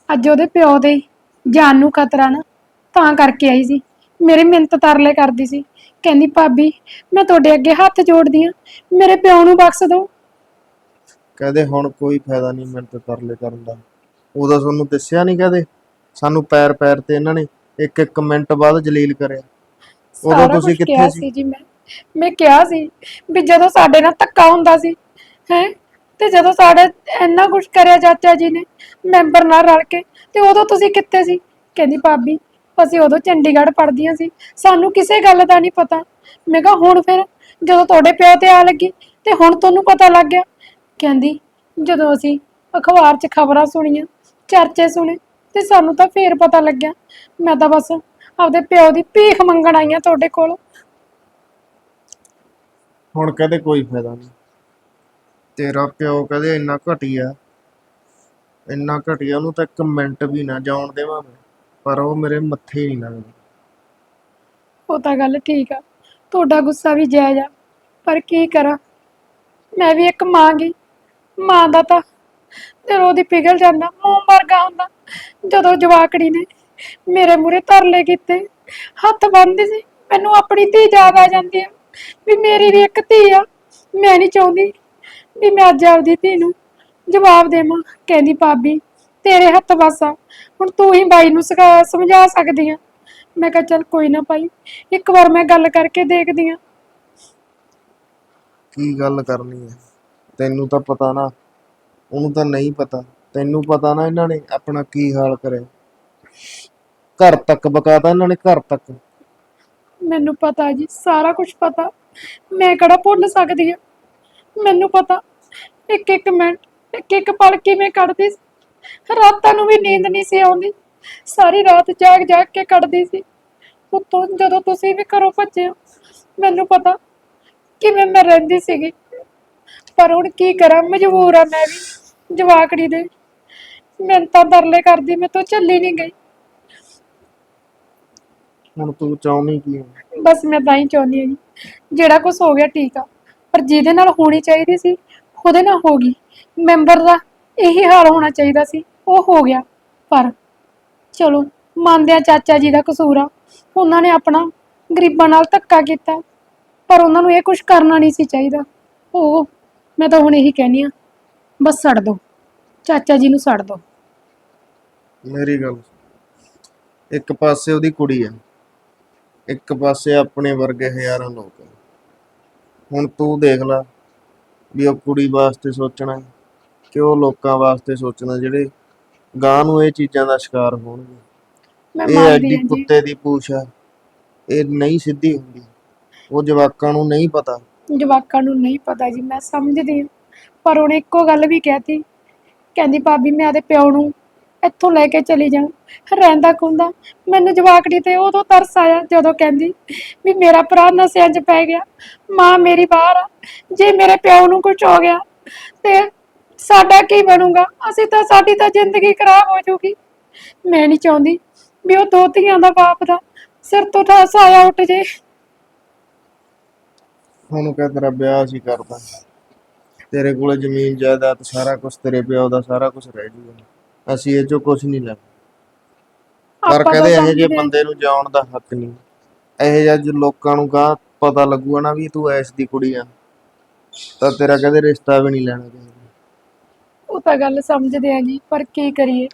ਅੱਜ ਉਹਦੇ ਪਿਓ ਦੇ ਜਾਨ ਨੂੰ ਖਤਰਾ ਨਾ ਤਾਂ ਕਰਕੇ ਆਈ ਸੀ। ਮੇਰੇ ਮਿੰਤ ਤਰਲੇ ਕਰਦੀ ਸੀ। ਕਹਿੰਦੀ ਭਾਬੀ ਮੈਂ ਤੁਹਾਡੇ ਅੱਗੇ ਹੱਥ ਜੋੜਦੀ ਆ ਮੇਰੇ ਪਿਓ ਨੂੰ ਬਖਸ਼ ਦਿਓ। ਕਹਦੇ ਹੁਣ ਕੋਈ ਫਾਇਦਾ ਨਹੀਂ ਤੇ ਤਰਲੇ ਕਰਨ ਦਾ। ਉਦੋਂ ਤੁਹਾਨੂੰ ਦੱਸਿਆ ਨਹੀਂ ਕਹਦੇ। ਸਾਨੂੰ ਪੈਰ ਪੈਰ ਤੇ ਇਹਨਾਂ ਨੇ ਇੱਕ ਇੱਕ ਮਿੰਟ ਬਾਅਦ ਜਲੀਲ ਕਰਿਆ। ਉਦੋਂ ਸਾਰਾ ਤੁਸੀਂ ਕੁਛ ਕਿੱਥੇ ਕਿਹਾ ਸੀ? ਜੀ ਮੈਂ। ਮੈਂ ਕਿਹਾ ਸੀ ਵੀ ਜਦੋਂ ਸਾਡੇ ਨਾਲ ਧੱਕਾ ਹੁੰਦਾ ਸੀ ਹੈ ਤੇ ਜਦੋਂ ਸਾਡੇ ਇੰਨਾ ਕੁਝ ਕਰਿਆ ਚਾਚਾ ਜੀ ਨੇ, ਮੈਂਬਰ ਨਾਲ ਰਲ ਕੇ, ਤੇ ਉਦੋਂ ਤੁਸੀਂ ਕਿੱਥੇ ਸੀ? ਕਹਿੰਦੀ, ਭਾਬੀ, ਅਸੀਂ ਉਦੋਂ ਚੰਡੀਗੜ੍ਹ ਪੜ੍ਹਦੀਆਂ ਸੀ। ਸਾਨੂੰ ਕਿਸੇ ਗੱਲ ਦਾ ਨਹੀਂ ਪਤਾ। ਮੈਂ ਕਿਹਾ, ਹੁਣ ਫਿਰ ਜਦੋਂ ਤੁਹਾਡੇ ਪਿਓ ਤੇ ਆ ਲੱਗੀ, ਤੇ ਹੁਣ ਤੁਹਾਨੂੰ ਪਤਾ ਲੱਗ ਗਿਆ। ਕਹਿੰਦੀ, ਜਦੋਂ ਅਸੀਂ ਅਖਬਾਰ 'ਚ ਖਬਰਾਂ ਸੁਣੀਆਂ, ਚਰਚੇ ਸੁਣੇ, ਤੇ ਸਾਨੂੰ ਤਾਂ ਫੇਰ ਪਤਾ ਲੱਗਿਆ। ਮੈਂ ਤਾਂ ਬਸ ਆਪਦੇ ਪਿਓ ਦੀ ਭੀਖ ਮੰਗਣ ਆਈ ਆ ਤੁਹਾਡੇ ਕੋਲ। ਹੁਣ ਕਹਦੇ ਕੋਈ ਫਾਇਦਾ ਨਹੀਂ। ਤੇਰਾ ਪਿਓ ਕਹਦੇ ਇੰਨਾ ਘਟੀਆ ਇੰਨਾ ਘਟੀਆ ਉਹਨੂੰ ਤਾਂ ਇੱਕ ਮਿੰਟ ਵੀ ਨਾ ਜਾਣ ਦੇਵਾਂ ਮੈਂ ਪਰ ਉਹ ਮੇਰੇ ਮੱਥੇ ਨਹੀਂ ਲੱਗਦਾ ਉਹ ਤਾਂ ਗੱਲ ਠੀਕ ਆ, ਤੁਹਾਡਾ ਗੁੱਸਾ ਵੀ ਜਾਇਜ਼ ਆ, ਪਰ ਕੀ ਕਰਾਂ? ਮੈਂ ਵੀ ਇੱਕ ਮਾਂ ਗੀ, ਮਾਂ ਦਾ ਤਾਂ ਦਿਲ ਉਹਦੀ ਪਿਘਲ ਜਾਂਦਾ, ਮੂੰਹ ਵਰਗਾ ਹੁੰਦਾ। ਜਦੋਂ ਜਵਾਕੜੀ ਨੇ ਮੇਰੇ ਮੂਰੇ ਤਰਲੇ ਕੀਤੇ, ਹੱਥ ਬੰਨ੍ਹਦੀ ਸੀ, ਮੈਨੂੰ ਆਪਣੀ ਧੀ ਯਾਦ ਆ ਜਾਂਦੀ ਆ ਵੀ ਮੇਰੀ ਵੀ ਇੱਕ ਧੀ ਆ, ਮੈਂ ਨਹੀਂ ਚਾਹੁੰਦੀ ਵੀ ਮੈਂ ਅੱਜ ਆਪਦੀ ਧੀ ਨੂੰ ਜਵਾਬ ਦੇਵਾਂ ਕਹਿੰਦੀ ਭਾਬੀ ਤੇਰੇ ਹੱਥ ਵਸਾ ਹੁਣ ਤੂੰ ਹੀ ਬਾਈ ਨੂੰ ਸਿਖਾ- ਸਮਝਾ ਸਕਦੀ ਆ। ਮੈਂ ਕਿਹਾ ਚੱਲ ਕੋਈ ਨਾ ਭਾਈ ਇੱਕ ਵਾਰ ਮੈਂ ਗੱਲ ਕਰਕੇ ਦੇਖਦੀ ਆ। ਕੀ ਗੱਲ ਕਰਨੀ ਹੈ ਤੈਨੂੰ ਤਾਂ ਪਤਾ ਨਾ ਉਹਨੂੰ ਤਾਂ ਨਹੀਂ ਪਤਾ। ਤੈਨੂੰ ਪਤਾ ਨਾ ਇਹਨਾਂ ਨੇ ਆਪਣਾ ਕੀ ਹਾਲ ਕਰਿਆ। ਘਰ ਤੱਕ ਬਕਾਤਾ ਇਹਨਾਂ ਨੇ ਘਰ ਤੱਕ। ਮੈਨੂੰ ਪਤਾ ਜੀ ਸਾਰਾ ਕੁਝ ਪਤਾ। ਮੈਂ ਕਿਹੜਾ ਭੁੱਲ ਸਕਦੀ ਆ? ਮੈਨੂੰ ਪਤਾ। ਇੱਕ ਇੱਕ ਮਿੰਟ ਇੱਕ ਇੱਕ ਪਲ ਕਿਵੇਂ ਕੱਢਦੀ ਸੀ। ਰਾਤਾਂ ਨੂੰ ਵੀ ਨੀਂਦ ਨਹੀਂ ਸੀ ਆਉਂਦੀ। ਸਾਰੀ ਰਾਤ ਜਾਗ ਜਾਗ ਕੇ ਕੱਢਦੀ ਸੀ। ਉੱਤੋਂ ਜਦੋਂ ਤੁਸੀਂ ਵੀ ਘਰੋਂ ਭੱਜੇ ਹੋ, ਮੈਨੂੰ ਪਤਾ ਕਿਵੇਂ ਮੈਂ ਰਹਿੰਦੀ ਸੀਗੀ। ਪਰ ਹੁਣ ਕੀ ਕਰਾਂ ਮਜਬੂਰ ਆ ਮੈਂ ਵੀ ਜਵਾਕੜੀ ਦੇ। ਮੈਂ ਤਾਂ ਤਰਲੇ ਕਰਦੀ ਮੈਂ ਤੋਂ ਚੱਲੀ ਨਹੀਂ ਗਈ। ਹੁਣ ਤੂੰ ਚਾਹੁੰਦੀ ਕੀ ਹੈ? ਬਸ ਮੈਂ ਤਾਂ ਹੀ ਚਾਹੁੰਦੀ ਹਾਂ ਜੀ ਜਿਹੜਾ ਕੁਝ ਹੋ ਗਿਆ ਠੀਕ ਆ। ਪਰ ਜਿਹਦੇ ਨਾਲ ਹੋਣੀ ਚਾਹੀਦੀ ਸੀ, ਉਹਦੇ ਨਾਲ ਹੋ ਗਈ। ਮੈਂਬਰ ਦਾ ਇਹੀ ਹਾਲ ਹੋਣਾ ਚਾਹੀਦਾ ਸੀ, ਉਹ ਹੋ ਗਿਆ। ਪਰ ਚਲੋ ਮੰਨਦੇ ਆ ਚਾਚਾ ਜੀ ਦਾ ਕਸੂਰ ਆ। ਉਹਨਾਂ ਨੇ ਆਪਣਾ ਗਰੀਬਾਂ ਨਾਲ ਧੱਕਾ ਕੀਤਾ। ਪਰ ਉਹਨਾਂ ਨੂੰ ਇਹ ਕੁਝ ਕਰਨਾ ਨਹੀਂ ਸੀ ਚਾਹੀਦਾ। ਉਹ, ਮੈਂ ਤਾਂ ਹੁਣ ਇਹੀ ਕਹਿੰਦੀ ਆ ਬਸ ਛੱਡ ਦੋ। ਚਾਚਾ ਜੀ ਨੂੰ ਛੱਡ ਦੋ। ਮੇਰੀ ਗੱਲ ਇੱਕ ਪਾਸੇ ਉਹਦੀ ਕੁੜੀ ਆ। ਇੱਕ ਪਾਸੇ ਆਪਣੇ ਵਰਗੇ ਹਜ਼ਾਰਾਂ ਲੋਕ ਆ। ਹੁਣ ਤੂੰ ਦੇਖ ਲੈ ਵੀ ਉਹ ਕੁੜੀ ਵਾਸਤੇ ਸੋਚਣਾ ਕਿ ਉਹ ਲੋਕਾਂ ਵਾਸਤੇ ਸੋਚਣਾ ਜਿਹੜੇ ਗਾਂ ਨੂੰ ਇਹ ਚੀਜ਼ਾਂ ਦਾ ਸ਼ਿਕਾਰ ਹੋਣਗੇ। ਮੈਂ ਇਹ ਐਡੀ ਕੁੱਤੇ ਦੀ ਪੂਛ ਆ ਇਹ ਨਹੀਂ ਸਿੱਧੀ ਹੁੰਦੀ। ਉਹ ਜਵਾਕਾਂ ਨੂੰ ਨਹੀਂ ਪਤਾ। ਜਵਾਕਾਂ ਨੂੰ ਨਹੀਂ ਪਤਾ ਜੀ ਮੈਂ ਸਮਝਦੀ ਹਾਂ। ਪਰ ਉਹਨੇ ਇੱਕੋ ਗੱਲ ਵੀ ਕਹਿਤੀ। ਕਹਿੰਦੀ ਭਾਬੀ ਮੈਂ ਆਦੇ ਪਿਓ ਨੂੰ ਇੱਥੋਂ ਲੈ ਕੇ ਚਲੀ ਜਾਵਾਂ ਰਹਿੰਦਾ ਖੁੰਦਾ। ਮੈਨੂੰ ਜਵਾਕੜੀ ਤੇ ਉਦੋਂ ਤਰਸ ਆਇਆ ਜਦੋਂ ਕਹਿੰਦੀ ਵੀ ਮੇਰਾ ਭਰਾ ਨਸ਼ਿਆਂ 'ਚ ਪੈ ਗਿਆ। ਮਾਂ ਮੇਰੀ ਬਾਹਰ ਆ। ਜੇ ਮੇਰੇ ਪਿਓ ਨੂੰ ਕੁਝ ਹੋ ਗਿਆ ਤੇ ਸਾਡਾ ਕੀ ਬਣੂਗਾ? ਅਸੀਂ ਤਾਂ, ਸਾਡੀ ਤਾਂ ਜ਼ਿੰਦਗੀ ਖਰਾਬ ਹੋ ਜਾਊਗੀ ਮੈਂ ਨਹੀਂ ਚਾਹੁੰਦੀ ਵੀ ਉਹ ਦੋ ਧੀਆਂ ਦਾ ਬਾਪ ਦਾ ਸਿਰ ਤੋਂ ਠਾ, ਸਾਇਆ ਉੱਠ ਜੇ। ਹੁਣ ਕਹਿ ਤੇਰਾ ਵਿਆਹ ਅਸੀਂ ਕਰਦਾ ਤੇਰੇ ਕੋਲ ਜ਼ਮੀਨ, ਜਾਇਦਾਦ ਸਾਰਾ ਕੁਝ ਤੇਰੇ ਪਿਓ ਦਾ ਸਾਰਾ ਕੁਝ ਰਹਿ ਜੂਗਾ। ਅਸੀਂ ਇਹ ਚੋਂ ਕੁਝ ਨਹੀਂ ਲੈਣਾ। ਪਰ ਆਪਾਂ ਤਾਂ ਕਹਿੰਦੇ ਇਹੋ ਜਿਹੇ ਸਮਝਦੇ ਹਾਂ। ਬੰਦੇ ਨੂੰ ਜਾਣ ਦਾ ਹੱਕ ਨਹੀਂ। ਇਹੋ ਜਿਹਾ ਜੋ ਲੋਕਾਂ ਨੂੰ ਗਾਹ ਪਤਾ ਲੱਗੂਗਾ ਨਾ ਵੀ ਤੂੰ ਐਸ ਦੀ ਕੁੜੀ ਆ ਤਾਂ ਤੇਰਾ ਕਦੇ ਰਿਸ਼ਤਾ ਵੀ ਨਹੀਂ ਲੈਣਾ ਚਾਹੀਦਾ। ਉਹ ਤਾਂ ਗੱਲ ਸਮਝਦੇ ਆ ਜੀ ਪਰ ਕੀ ਕਰੀਏ?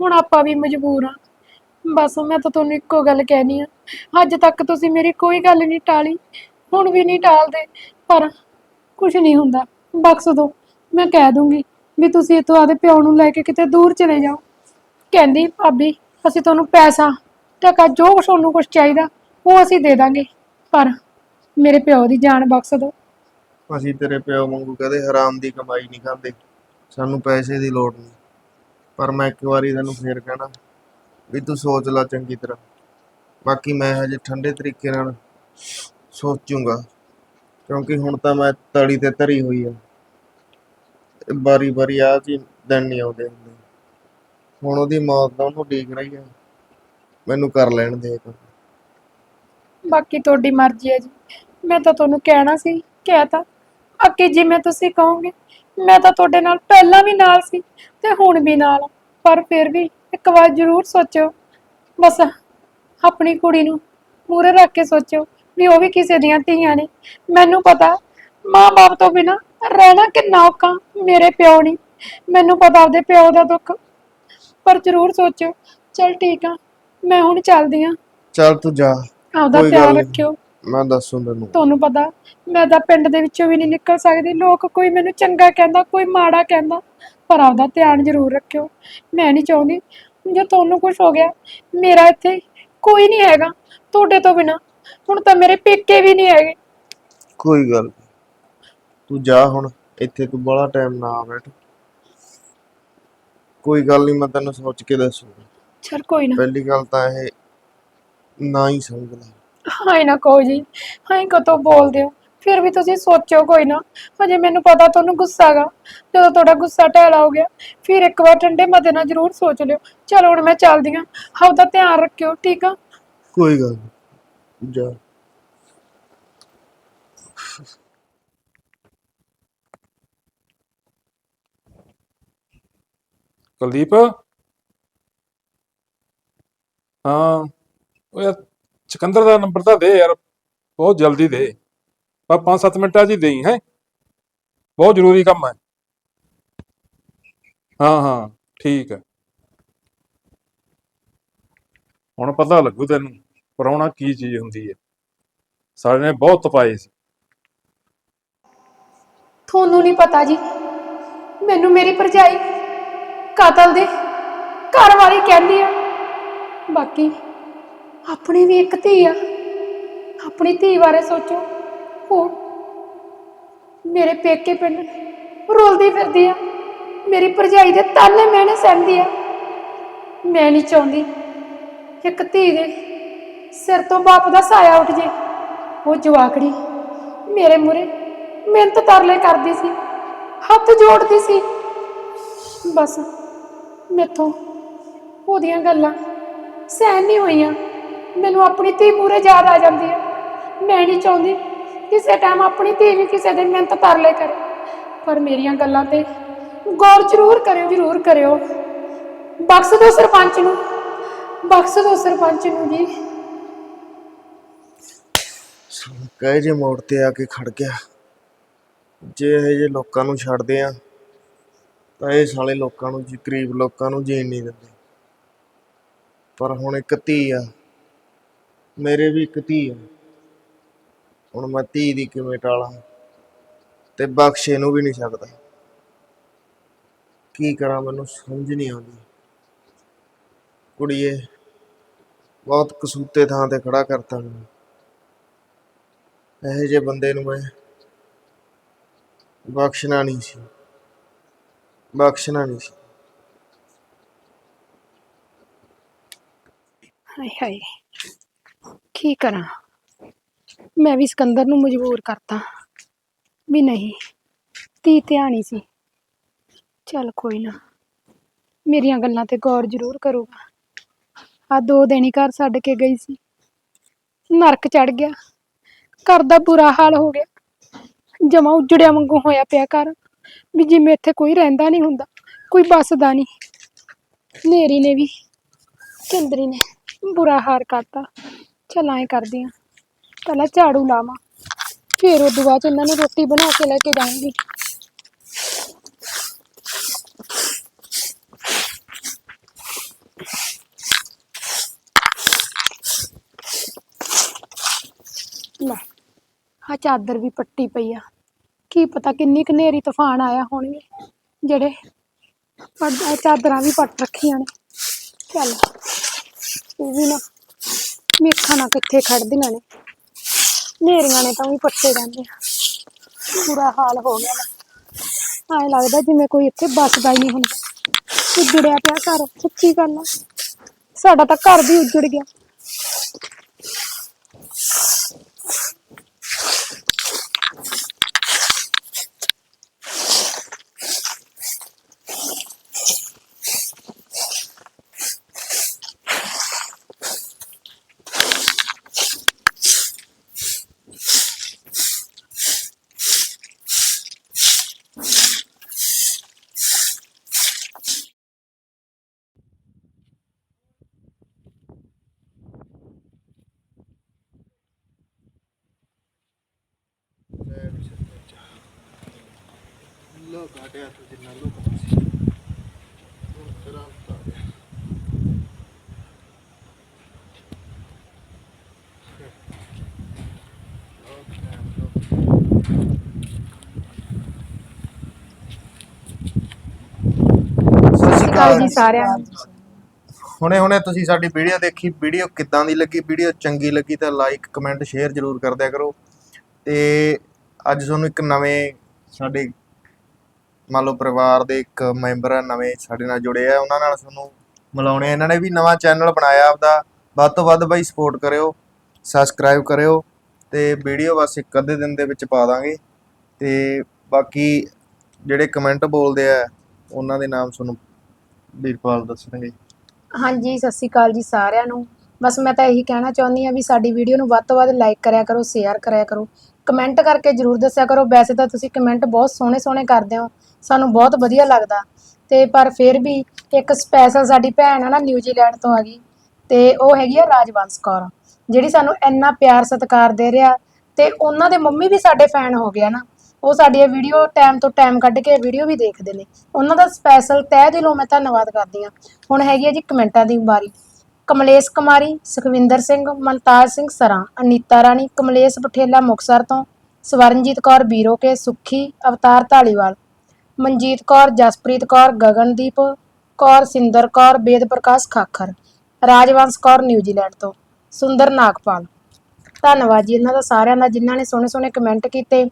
ਹੁਣ ਆਪਾਂ ਵੀ ਮਜਬੂਰ ਆ। ਬਸ ਮੈਂ ਤਾਂ ਤੁਹਾਨੂੰ ਇੱਕੋ ਗੱਲ ਕਹਿਣੀ ਆ। ਅੱਜ ਤੱਕ ਤੁਸੀਂ ਮੇਰੀ ਕੋਈ ਗੱਲ ਨਹੀਂ ਟਾਲੀ ਹੁਣ ਵੀ ਨਹੀਂ ਟਾਲਦੇ। ਪਰ ਕੁਝ ਨਹੀਂ ਹੁੰਦਾ। ਬਖਸ਼ ਦੋ ਮੈਂ ਕਹਿ ਦੂੰਗੀ। ਵੀ ਤੁਸੀਂ ਇੱਥੋਂ ਆਦੇ ਪਿਓ ਨੂੰ ਲੈ ਕੇ ਕਿਤੇ ਦੂਰ ਚਲੇ ਜਾਓ। ਕਹਿੰਦੀ, ਭਾਬੀ, ਅਸੀਂ ਤੁਹਾਨੂੰ ਪੈਸਾ, ਟਕਾ, ਜੋ ਕੁਛ ਤੁਹਾਨੂੰ ਕੁਛ ਚਾਹੀਦਾ, ਉਹ ਅਸੀਂ ਦੇ ਦਾਂਗੇ। ਪਰ ਮੇਰੇ ਪਿਓ ਦੀ ਜਾਨ ਬਖਸ਼ ਦਿਓ। ਅਸੀਂ ਤੇਰੇ ਪਿਓ ਵਾਂਗੂ ਕਦੇ ਹਰਾਮ ਦੀ ਕਮਾਈ ਨਹੀਂ ਖਾਂਦੇ। ਸਾਨੂੰ ਪੈਸੇ ਦੀ ਲੋੜ ਨਹੀਂ। ਪਰ ਮੈਂ ਇੱਕ ਵਾਰੀ ਤੈਨੂੰ ਫੇਰ ਕਹਿਣਾ ਵੀ ਤੂੰ ਸੋਚ ਲੈ ਚੰਗੀ ਤਰ੍ਹਾਂ। ਬਾਕੀ ਮੈਂ ਹਜੇ ਠੰਡੇ ਤਰੀਕੇ ਨਾਲ ਸੋਚੂਗਾ। ਕਿਉਂਕਿ ਹੁਣ ਤਾਂ ਮੈਂ ਤੜੀ ਤੇ ਧਰੀ ਹੋਈ ਆ। ਬਾਰੀ ਬਾਰੀ ਆ ਜੀ ਦਿਨ ਨਹੀਂ ਆਉਂਦੇ ਹੁੰਦੇ। ਹੁਣ ਉਹਦੀ ਮੌਤ ਦਾ ਉਹਨੂੰ ਡੀਕ ਰਹੀ ਆ। ਮੈਨੂੰ ਕਰ ਲੈਣ ਦੇ ਇੱਕ ਬਾਕੀ ਤੁਹਾਡੀ ਮਰਜ਼ੀ ਹੈ ਜੀ। ਮੈਂ ਤਾਂ ਤੁਹਾਨੂੰ ਕਹਿਣਾ ਸੀ ਕਹਿਤਾ ਅੱਗੇ ਜਿਵੇਂ ਤੁਸੀਂ ਕਹੋਗੇ, ਮੈਂ ਤਾਂ ਤੁਹਾਡੇ ਨਾਲ ਪਹਿਲਾਂ ਵੀ ਨਾਲ ਸੀ ਤੇ ਹੁਣ ਵੀ ਨਾਲ ਹਾਂ। ਪਰ ਫਿਰ ਵੀ ਇੱਕ ਵਾਰ ਜ਼ਰੂਰ ਸੋਚੋ ਬਸ ਆਪਣੀ ਕੁੜੀ ਨੂੰ ਮੂਹਰੇ ਰੱਖ ਕੇ ਸੋਚੋ ਵੀ ਉਹ ਵੀ ਕਿਸੇ ਦੀਆਂ ਧੀਆਂ ਨੇ। ਮੈਨੂੰ ਪਤਾ ਮਾਂ-ਬਾਪ ਤੋਂ ਬਿਨਾ ਰਹਿਣਾ ਕਿੰਨਾ ਔਖਾ ਮੇਰੇ ਪਿਓ ਨਹੀਂ ਮੈਨੂੰ ਪਤਾ ਆਪਦੇ ਪਿਓ ਦਾ ਦੁੱਖ। ਪਰ ਜ਼ਰੂਰ ਸੋਚੋ ਚਲ ਠੀਕ ਆ ਮੈਂ ਹੁਣ ਚੱਲਦੀ ਆ। ਚੱਲ ਤੂੰ ਜਾ ਆਪਦਾ ਕੋਈ ਗੱਲ ਧਿਆਨ ਨੀ। ਰੱਖਿਓ। ਮੈਂ ਦੱਸੂ ਤੈਨੂੰ। ਤੁਹਾਨੂੰ ਪਤਾ ਮੈਂ ਤਾਂ ਪਿੰਡ ਦੇ ਵਿੱਚੋਂ ਵੀ ਨਹੀਂ ਨਿਕਲ ਸਕਦੀ। ਲੋਕ ਕੋਈ ਮੈਨੂੰ ਚੰਗਾ ਕਹਿੰਦਾ ਕੋਈ ਮਾੜਾ ਕਹਿੰਦਾ ਪਰ ਆਪਦਾ ਧਿਆਨ ਜ਼ਰੂਰ ਰੱਖਿਓ। ਮੈਂ ਨਹੀਂ ਚਾਹੁੰਦੀ ਜੇ ਤੁਹਾਨੂੰ ਕੁਝ ਹੋ ਗਿਆ ਮੇਰਾ ਇੱਥੇ ਕੋਈ ਨਹੀਂ ਹੈਗਾ ਤੁਹਾਡੇ ਤੋਂ ਬਿਨਾ। ਹੁਣ ਤਾਂ ਮੇਰੇ ਪੇਕੇ ਵੀ ਨਹੀਂ ਹੈਗੇ। ਕੋਈ ਗੱਲ ਨੀ। ਤੂੰ ਜਾ ਹੁਣ ਇੱਥੇ ਤੂੰ ਬੜਾ ਟਾਈਮ ਨਾ ਆ ਬੈਠ। ਕੋਈ ਗੱਲ ਨਹੀਂ ਮੈਂ ਤੈਨੂੰ ਸੋਚ ਕੇ ਦੱਸੂਗਾ। ਚਲ ਕੋਈ ਨਾ। ਪਹਿਲੀ ਗੱਲ ਤਾਂ ਇਹ ਨਾ ਹੀ ਸਮਝ ਲੈ ਹਾਏ ਨਾ ਕਹੋ ਜੀ ਹਾਏ ਕਦੋਂ ਬੋਲਦੇ ਹੋ? ਫਿਰ ਵੀ ਤੁਸੀਂ ਸੋਚੋ ਕੋਈ ਨਾ। ਹਜੇ ਮੈਨੂੰ ਪਤਾ ਤੁਹਾਨੂੰ ਗੁੱਸਾ ਗਾ। ਜਦੋਂ ਤੁਹਾਡਾ ਗੁੱਸਾ ਢਹਿਲਾ ਹੋ ਗਿਆ ਫਿਰ ਇੱਕ ਵਾਰ ਠੰਡੇ ਮਤੇ ਨਾਲ ਜ਼ਰੂਰ ਸੋਚ ਲਿਓ। ਚਲੋ ਹੁਣ ਮੈਂ ਚੱਲਦੀ ਹਾਂ ਆਪਦਾ ਧਿਆਨ ਰੱਖਿਓ ਠੀਕ ਆ? ਕੋਈ ਗੱਲ ਨੀ। ਜਾ। ਕੁਲਦੀਪ? ਹਾਂ, ਉਹ ਯਾਰ ਸਿਕੰਦਰ ਦਾ ਨੰਬਰ ਤਾਂ ਦੇ ਯਾਰ, ਬਹੁਤ ਜਲਦੀ ਦੇ। ਬਸ 5-7 ਮਿੰਟਾਂ 'ਚ ਹੀ ਦੇਈ, ਹੈ? ਬਹੁਤ ਜ਼ਰੂਰੀ ਕੰਮ ਹੈ। ਹਾਂ ਹਾਂ, ਠੀਕ ਹੈ। ਹੁਣ ਪਤਾ ਲੱਗੂ ਤੈਨੂੰ ਪ੍ਰਾਹੁਣਾ ਕੀ ਚੀਜ਼ ਹੁੰਦੀ ਹੈ। ਸਾਡੇ ਨੇ ਬਹੁਤ ਤਪਾਏ ਸੀ। ਤੁਹਾਨੂੰ ਨਹੀਂ ਪਤਾ ਜੀ। ਮੈਨੂੰ ਮੇਰੀ ਭਰਜਾਈ ਕਤਲ ਦੇ ਘਰ ਵਾਲੀ ਕਹਿੰਦੀ ਆ, ਬਾਕੀ ਆਪਣੀ ਵੀ ਇੱਕ ਧੀ ਆ। ਆਪਣੀ ਧੀ ਬਾਰੇ ਸੋਚੋ। ਉਹ ਮੇਰੇ ਪੇਕੇ ਪਿੰਡ ਰੋਲਦੀ ਫਿਰਦੀ ਆ। ਮੇਰੀ ਭਰਜਾਈ ਦੇ ਤਾਨੇ ਮੈਨੇ ਸਹਿੰਦੀ ਆ। ਮੈਂ ਨਹੀਂ ਚਾਹੁੰਦੀ ਇੱਕ ਧੀ ਦੇ ਸਿਰ ਤੋਂ ਬਾਪ ਦਾ ਸਾਇਆ ਉੱਠ ਜੇ। ਉਹ ਜਵਾਕੜੀ ਮੇਰੇ ਮੂਹਰੇ ਮਿਹਨਤ ਤਰਲੇ ਕਰਦੀ ਸੀ, ਹੱਥ ਜੋੜਦੀ ਸੀ। ਬਸ ਮੈਥੋਂ ਉਹਦੀਆਂ ਗੱਲਾਂ ਸਹਿਣ ਨਹੀਂ ਹੋਈਆਂ। ਮੈਨੂੰ ਆਪਣੀ ਧੀ ਮੂਹਰੇ ਯਾਦ ਆ ਜਾਂਦੀ ਹੈ। ਮੈਂ ਨਹੀਂ ਚਾਹੁੰਦੀ ਕਿਸੇ ਟਾਈਮ ਆਪਣੀ ਧੀ ਵੀ ਕਿਸੇ ਦੇ ਮਿਹਨਤ ਤਰਲੇ ਕਰੇ। ਪਰ ਮੇਰੀਆਂ ਗੱਲਾਂ ਤੇ ਗੌਰ ਜ਼ਰੂਰ ਕਰਿਓ ਜ਼ਰੂਰ ਕਰਿਓ। ਬਖਸ਼ ਦਿਓ ਸਰਪੰਚ ਨੂੰ, ਬਖਸ਼ ਦਿਓ ਸਰਪੰਚ ਨੂੰ ਜੀ। ਕਹੇ ਜੇ ਮੋੜ ਤੇ ਆ ਕੇ ਖੜ ਗਿਆ। ਜੇ ਇਹ ਜੇ ਲੋਕਾਂ ਨੂੰ ਛੱਡਦੇ ਆ ਤਾਂ ਇਹ ਸਾਲੇ ਲੋਕਾਂ ਨੂੰ ਜੀ, ਗਰੀਬ ਲੋਕਾਂ ਨੂੰ ਜੀਣ ਨਹੀਂ ਦਿੰਦੇ। ਪਰ ਹੁਣ ਇੱਕ ਧੀ ਆ। ਮੇਰੇ ਵੀ ਇੱਕ ਧੀ ਆ। ਹੁਣ ਮੈਂ ਧੀ ਦੀ ਕਿਵੇਂ ਟਾਲਾਂ? ਤੇ ਬਖਸ਼ੇ ਨੂੰ ਵੀ ਨਹੀਂ ਸਕਦਾ। ਕੀ ਕਰਾਂ ਮੈਨੂੰ ਸਮਝ ਨਹੀਂ ਆਉਂਦੀ। ਕੁੜੀਏ, ਬਹੁਤ ਕਸੂਤੇ ਥਾਂ ਤੇ ਖੜਾ ਕਰਤਾ ਮੈਨੂੰ। ਇਹੋ ਜਿਹੇ ਬੰਦੇ ਨੂੰ ਮੈਂ ਬਖਸ਼ਣਾ ਨਹੀਂ ਸੀ। ਬਖਸ਼ਣਾ ਨਹੀਂ ਸੀ। ਹਾਏ ਹਾਏ, ਕੀ ਕਰਾਂ? ਮੈਂ ਵੀ ਸਿਕੰਦਰ ਨੂੰ ਮਜਬੂਰ ਕਰਤਾ, ਵੀ ਨਹੀਂ, ਧੀ ਧਿਆਣੀ ਸੀ। ਚੱਲ ਕੋਈ ਨਾ, ਮੇਰੀਆਂ ਗੱਲਾਂ ਤੇ ਗੌਰ ਜ਼ਰੂਰ ਕਰੂਗਾ। ਆ ਦੋ ਦਿਨ ਹੀ ਘਰ ਛੱਡ ਕੇ ਗਈ ਸੀ। ਨਰਕ ਚੜ ਗਿਆ। ਘਰ ਦਾ ਬੁਰਾ ਹਾਲ ਹੋ ਗਿਆ। ਜਮਾ ਉਜੜਿਆ ਵਾਂਗੂ ਹੋਇਆ ਪਿਆ ਘਰ। ਵੀ ਜਿਵੇਂ ਇੱਥੇ ਕੋਈ ਰਹਿੰਦਾ ਨਹੀਂ ਹੁੰਦਾ, ਕੋਈ ਬਸਦਾ ਨਹੀਂ। ਨੇਰੀ ਨੇ ਵੀ, ਚੰਦਰੀ ਨੇ ਬੁਰਾ ਹਾਰ ਕਰਤਾ। ਚੱਲ ਐਂ ਕਰਦੀ ਆ, ਪਹਿਲਾਂ ਝਾੜੂ ਲਾਵਾਂ, ਫਿਰ ਉਦੋਂ ਬਾਅਦ 'ਚ ਇਹਨਾਂ ਨੂੰ ਰੋਟੀ ਬਣਾ ਕੇ ਲੈ ਕੇ ਜਾਊਂਗੀ। ਲੈ ਆ ਚਾਦਰ ਵੀ ਪੱਟੀ ਪਈ ਆ। ਕੀ ਪਤਾ ਕਿੰਨੀ ਕੁ ਹਨੇਰੀ ਤੂਫਾਨ ਆਇਆ ਹੋਣਗੇ, ਜਿਹੜੇ ਪੱਟ- ਚਾਦਰਾਂ ਵੀ ਪੱਟ ਰੱਖੀਆਂ ਨੇ। ਚੱਲ, ਇਹ ਵੀ ਨਾ ਮੇਖਾਂ ਨਾ ਕਿੱਥੇ ਖੜਦੀਆਂ ਨੇ। ਹਨੇਰੀਆਂ ਨੇ ਤਾਂ ਵੀ ਪੱਟੇ ਜਾਂਦੇ ਆ। ਬੁਰਾ ਹਾਲ ਹੋ ਗਿਆ ਲੈ ਐਂ ਲੱਗਦਾ ਜਿਵੇਂ ਕੋਈ ਇੱਥੇ ਬਸਦਾ ਹੀ ਨਹੀਂ ਹੁੰਦਾ। ਉੱਜੜਿਆ ਪਿਆ ਘਰ, ਸੱਚੀ ਗੱਲ ਆ। ਸਾਡਾ ਤਾਂ ਘਰ ਵੀ ਉੱਜੜ ਗਿਆ ਲੋਕ ਆਟਿਆ ਤੂੰ ਜਿੰਨਾ ਲੋਕ ਤੁਸੀਂ ਹੁਣ ਤੇਰਾ ਅੰਤ ਆ ਗਿਆ ਸਤਿ ਸ਼੍ਰੀ ਅਕਾਲ ਜੀ ਸਾਰਿਆਂ ਨੂੰ। ਹੁਣੇ ਹੁਣੇ ਤੁਸੀਂ ਸਾਡੀ ਵੀਡੀਓ ਦੇਖੀ ਵੀਡੀਓ ਕਿੱਦਾਂ ਦੀ ਲੱਗੀ ਵੀਡੀਓ ਚੰਗੀ ਲੱਗੀ ਤਾਂ ਲਾਈਕ ਕਮੈਂਟ ਸ਼ੇਅਰ ਜ਼ਰੂਰ ਕਰ ਦਿਆ ਕਰੋ। ਤੇ ਅੱਜ ਤੁਹਾਨੂੰ ਇੱਕ ਨਵੇਂ ਸਾਡੇ ਮੰਨ ਲਓ ਪਰਿਵਾਰ ਦੇ ਇੱਕ ਮੈਂਬਰ ਨਵੇਂ ਸਾਡੇ ਨਾਲ ਜੁੜੇ ਆ, ਉਹਨਾਂ ਨਾਲ ਤੁਹਾਨੂੰ ਮਿਲਾਉਣੇ ਇਹਨਾਂ ਨੇ ਵੀ ਨਵਾਂ ਚੈਨਲ ਬਣਾਇਆ ਆਪਦਾ। ਵੱਧ ਤੋਂ ਵੱਧ ਬਾਈ ਸਪੋਰਟ ਕਰਿਓ ਸਬਸਕ੍ਰਾਈਬ ਕਰਿਓ ਤੇ ਵੀਡੀਓ ਬਸ ਇੱਕ ਅੱਧੇ ਦਿਨ ਦੇ ਵਿੱਚ ਪਾ ਦਾਂਗੇ। ਤੇ ਬਾਕੀ ਜਿਹੜੇ ਕਮੈਂਟ ਬੋਲਦੇ ਆ, ਉਹਨਾਂ ਦੇ ਨਾਮ ਤੁਹਾਨੂੰ ਵੀਰਪਾਲ ਦੱਸਣਗੇ। ਹਾਂਜੀ, ਸਤਿ ਸ਼੍ਰੀ ਅਕਾਲ ਜੀ ਸਾਰਿਆਂ ਨੂੰ। ਬਸ ਮੈਂ ਤਾਂ ਇਹੀ ਕਹਿਣਾ ਚਾਹੁੰਦੀ ਆ ਵੀ ਸਾਡੀ ਵੀਡੀਓ ਨੂੰ ਵੱਧ ਤੋਂ ਵੱਧ ਲਾਈਕ ਕਰਿਆ ਕਰੋ ਸ਼ੇਅਰ ਕਰਿਆ ਕਰੋ। ਕਮੈਂਟ ਕਰਕੇ ਜਰੂਰ ਦੱਸਿਆ ਕਰੋ। ਵੈਸੇ ਤਾਂ ਤੁਸੀਂ ਕਮੈਂਟ ਬਹੁਤ ਸੋਹਣੇ ਸੋਹਣੇ ਕਰਦੇ ਹੋ। ਸਾਨੂੰ ਬਹੁਤ ਵਧੀਆ ਲੱਗਦਾ। ਤੇ ਪਰ ਫਿਰ ਵੀ ਇੱਕ ਸਪੈਸ਼ਲ ਸਾਡੀ ਭੈਣ ਆ ਨਾ ਨਿਊਜ਼ੀਲੈਂਡ ਤੋਂ ਆ ਗਈ। ਤੇ ਉਹ ਹੈਗੀ ਆ ਰਾਜਵੰਸ਼ ਕੌਰ, ਜਿਹੜੀ ਸਾਨੂੰ ਇੰਨਾ ਪਿਆਰ ਸਤਿਕਾਰ ਦੇ ਰਿਹਾ। ਤੇ ਉਹਨਾਂ ਦੇ ਮੰਮੀ ਵੀ ਸਾਡੇ ਫੈਨ ਹੋ ਗਿਆ ਨਾ। ਉਹ ਸਾਡੀ ਇਹ ਵੀਡੀਓ ਟਾਈਮ ਤੋਂ ਟਾਈਮ ਕੱਢ ਕੇ ਵੀਡੀਓ ਵੀ ਦੇਖਦੇ ਨੇ। ਉਹਨਾਂ ਦਾ ਸਪੈਸ਼ਲ ਤਹਿ ਦਿਲੋਂ ਮੈਂ ਧੰਨਵਾਦ ਕਰਦੀ ਹਾਂ। ਹੁਣ ਹੈਗੀ ਹੈ ਜੀ ਕਮੈਂਟਾਂ ਦੀ ਵਾਰੀ। ਕਮਲੇਸ਼ ਕੁਮਾਰੀ, ਸੁਖਵਿੰਦਰ ਸਿੰਘ ਮਨਤਾਜ ਸਿੰਘ ਸਰਾਂ, ਅਨੀਤਾ ਰਾਣੀ, ਕਮਲੇਸ਼ ਬਠੇਲਾ ਮੁਕਸਰ ਤੋਂ, ਸਵਰਨਜੀਤ ਕੌਰ ਬੀਰੋ ਕੇ, ਸੁੱਖੀ, ਅਵਤਾਰ ਢਾਲੀਵਾਲ ਮਨਜੀਤ ਕੌਰ, ਜਸਪ੍ਰੀਤ ਕੌਰ, ਗਗਨਦੀਪ ਕੌਰ, ਸਿੰਦਰ ਕੌਰ, ਬੇਦ ਪ੍ਰਕਾਸ਼ ਖਾਖਰ, ਰਾਜਵੰਸ਼ ਕੌਰ, ਨਿਊਜ਼ੀਲੈਂਡ ਤੋਂ, ਸੁੰਦਰ ਨਾਗਪਾਲ। ਧੰਨਵਾਦ ਜੀ ਇਹਨਾਂ ਦਾ ਸਾਰਿਆਂ ਦਾ, ਜਿਨ੍ਹਾਂ ਨੇ ਸੋਹਣੇ ਸੋਹਣੇ ਕਮੈਂਟ ਕੀਤੇ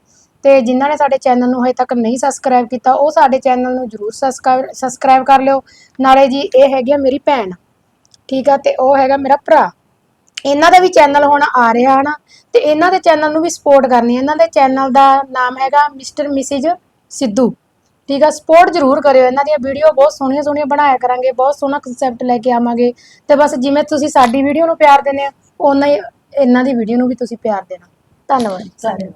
ਤੇ ਜਿਨ੍ਹਾਂ ਨੇ ਸਾਡੇ ਚੈਨਲ ਨੂੰ ਹਜੇ ਤੱਕ ਨਹੀਂ ਸਬਸਕ੍ਰਾਈਬ ਕੀਤਾ, ਉਹ ਸਾਡੇ ਚੈਨਲ ਨੂੰ ਜਰੂਰ ਸਬਸਕ੍ਰਾਈਬ ਸਬਸਕ੍ਰਾਈਬ ਕਰ ਲਿਓ। ਨਾਲੇ ਜੀ, ਇਹ ਹੈਗੀ ਆ ਮੇਰੀ ਭੈਣ। ਠੀਕ ਆ, ਤੇ ਉਹ ਹੈਗਾ ਮੇਰਾ ਭਰਾ। ਇਹਨਾਂ ਦਾ ਵੀ ਚੈਨਲ ਹੁਣ ਆ ਰਿਹਾ ਨਾ, ਤੇ ਇਹਨਾਂ ਦੇ ਚੈਨਲ ਨੂੰ ਵੀ ਸਪੋਰਟ ਕਰਨੀ ਇਹਨਾਂ ਦੇ ਚੈਨਲ ਦਾ ਨਾਮ ਹੈਗਾ ਮਿਸਟਰ ਮਿਸਿਜ ਸਿੱਧੂ। ਠੀਕ ਆ ਸਪੋਰਟ ਜ਼ਰੂਰ ਕਰਿਓ। ਇਹਨਾਂ ਦੀਆਂ ਵੀਡੀਓ ਬਹੁਤ ਸੋਹਣੀਆਂ ਸੋਹਣੀਆਂ ਬਣਾਇਆ ਕਰਾਂਗੇ, ਬਹੁਤ ਸੋਹਣਾ ਕਨਸੈਪਟ ਲੈ ਕੇ ਆਵਾਂਗੇ। ਤੇ ਬਸ ਜਿਵੇਂ ਤੁਸੀਂ ਸਾਡੀ ਵੀਡੀਓ ਨੂੰ ਪਿਆਰ ਦਿੰਦੇ ਆ ਓਨਾ ਹੀ ਇਹਨਾਂ ਦੀ ਵੀਡੀਓ ਨੂੰ ਵੀ ਤੁਸੀਂ ਪਿਆਰ ਦੇਣਾ। ਧੰਨਵਾਦ। ਸਾਰੇ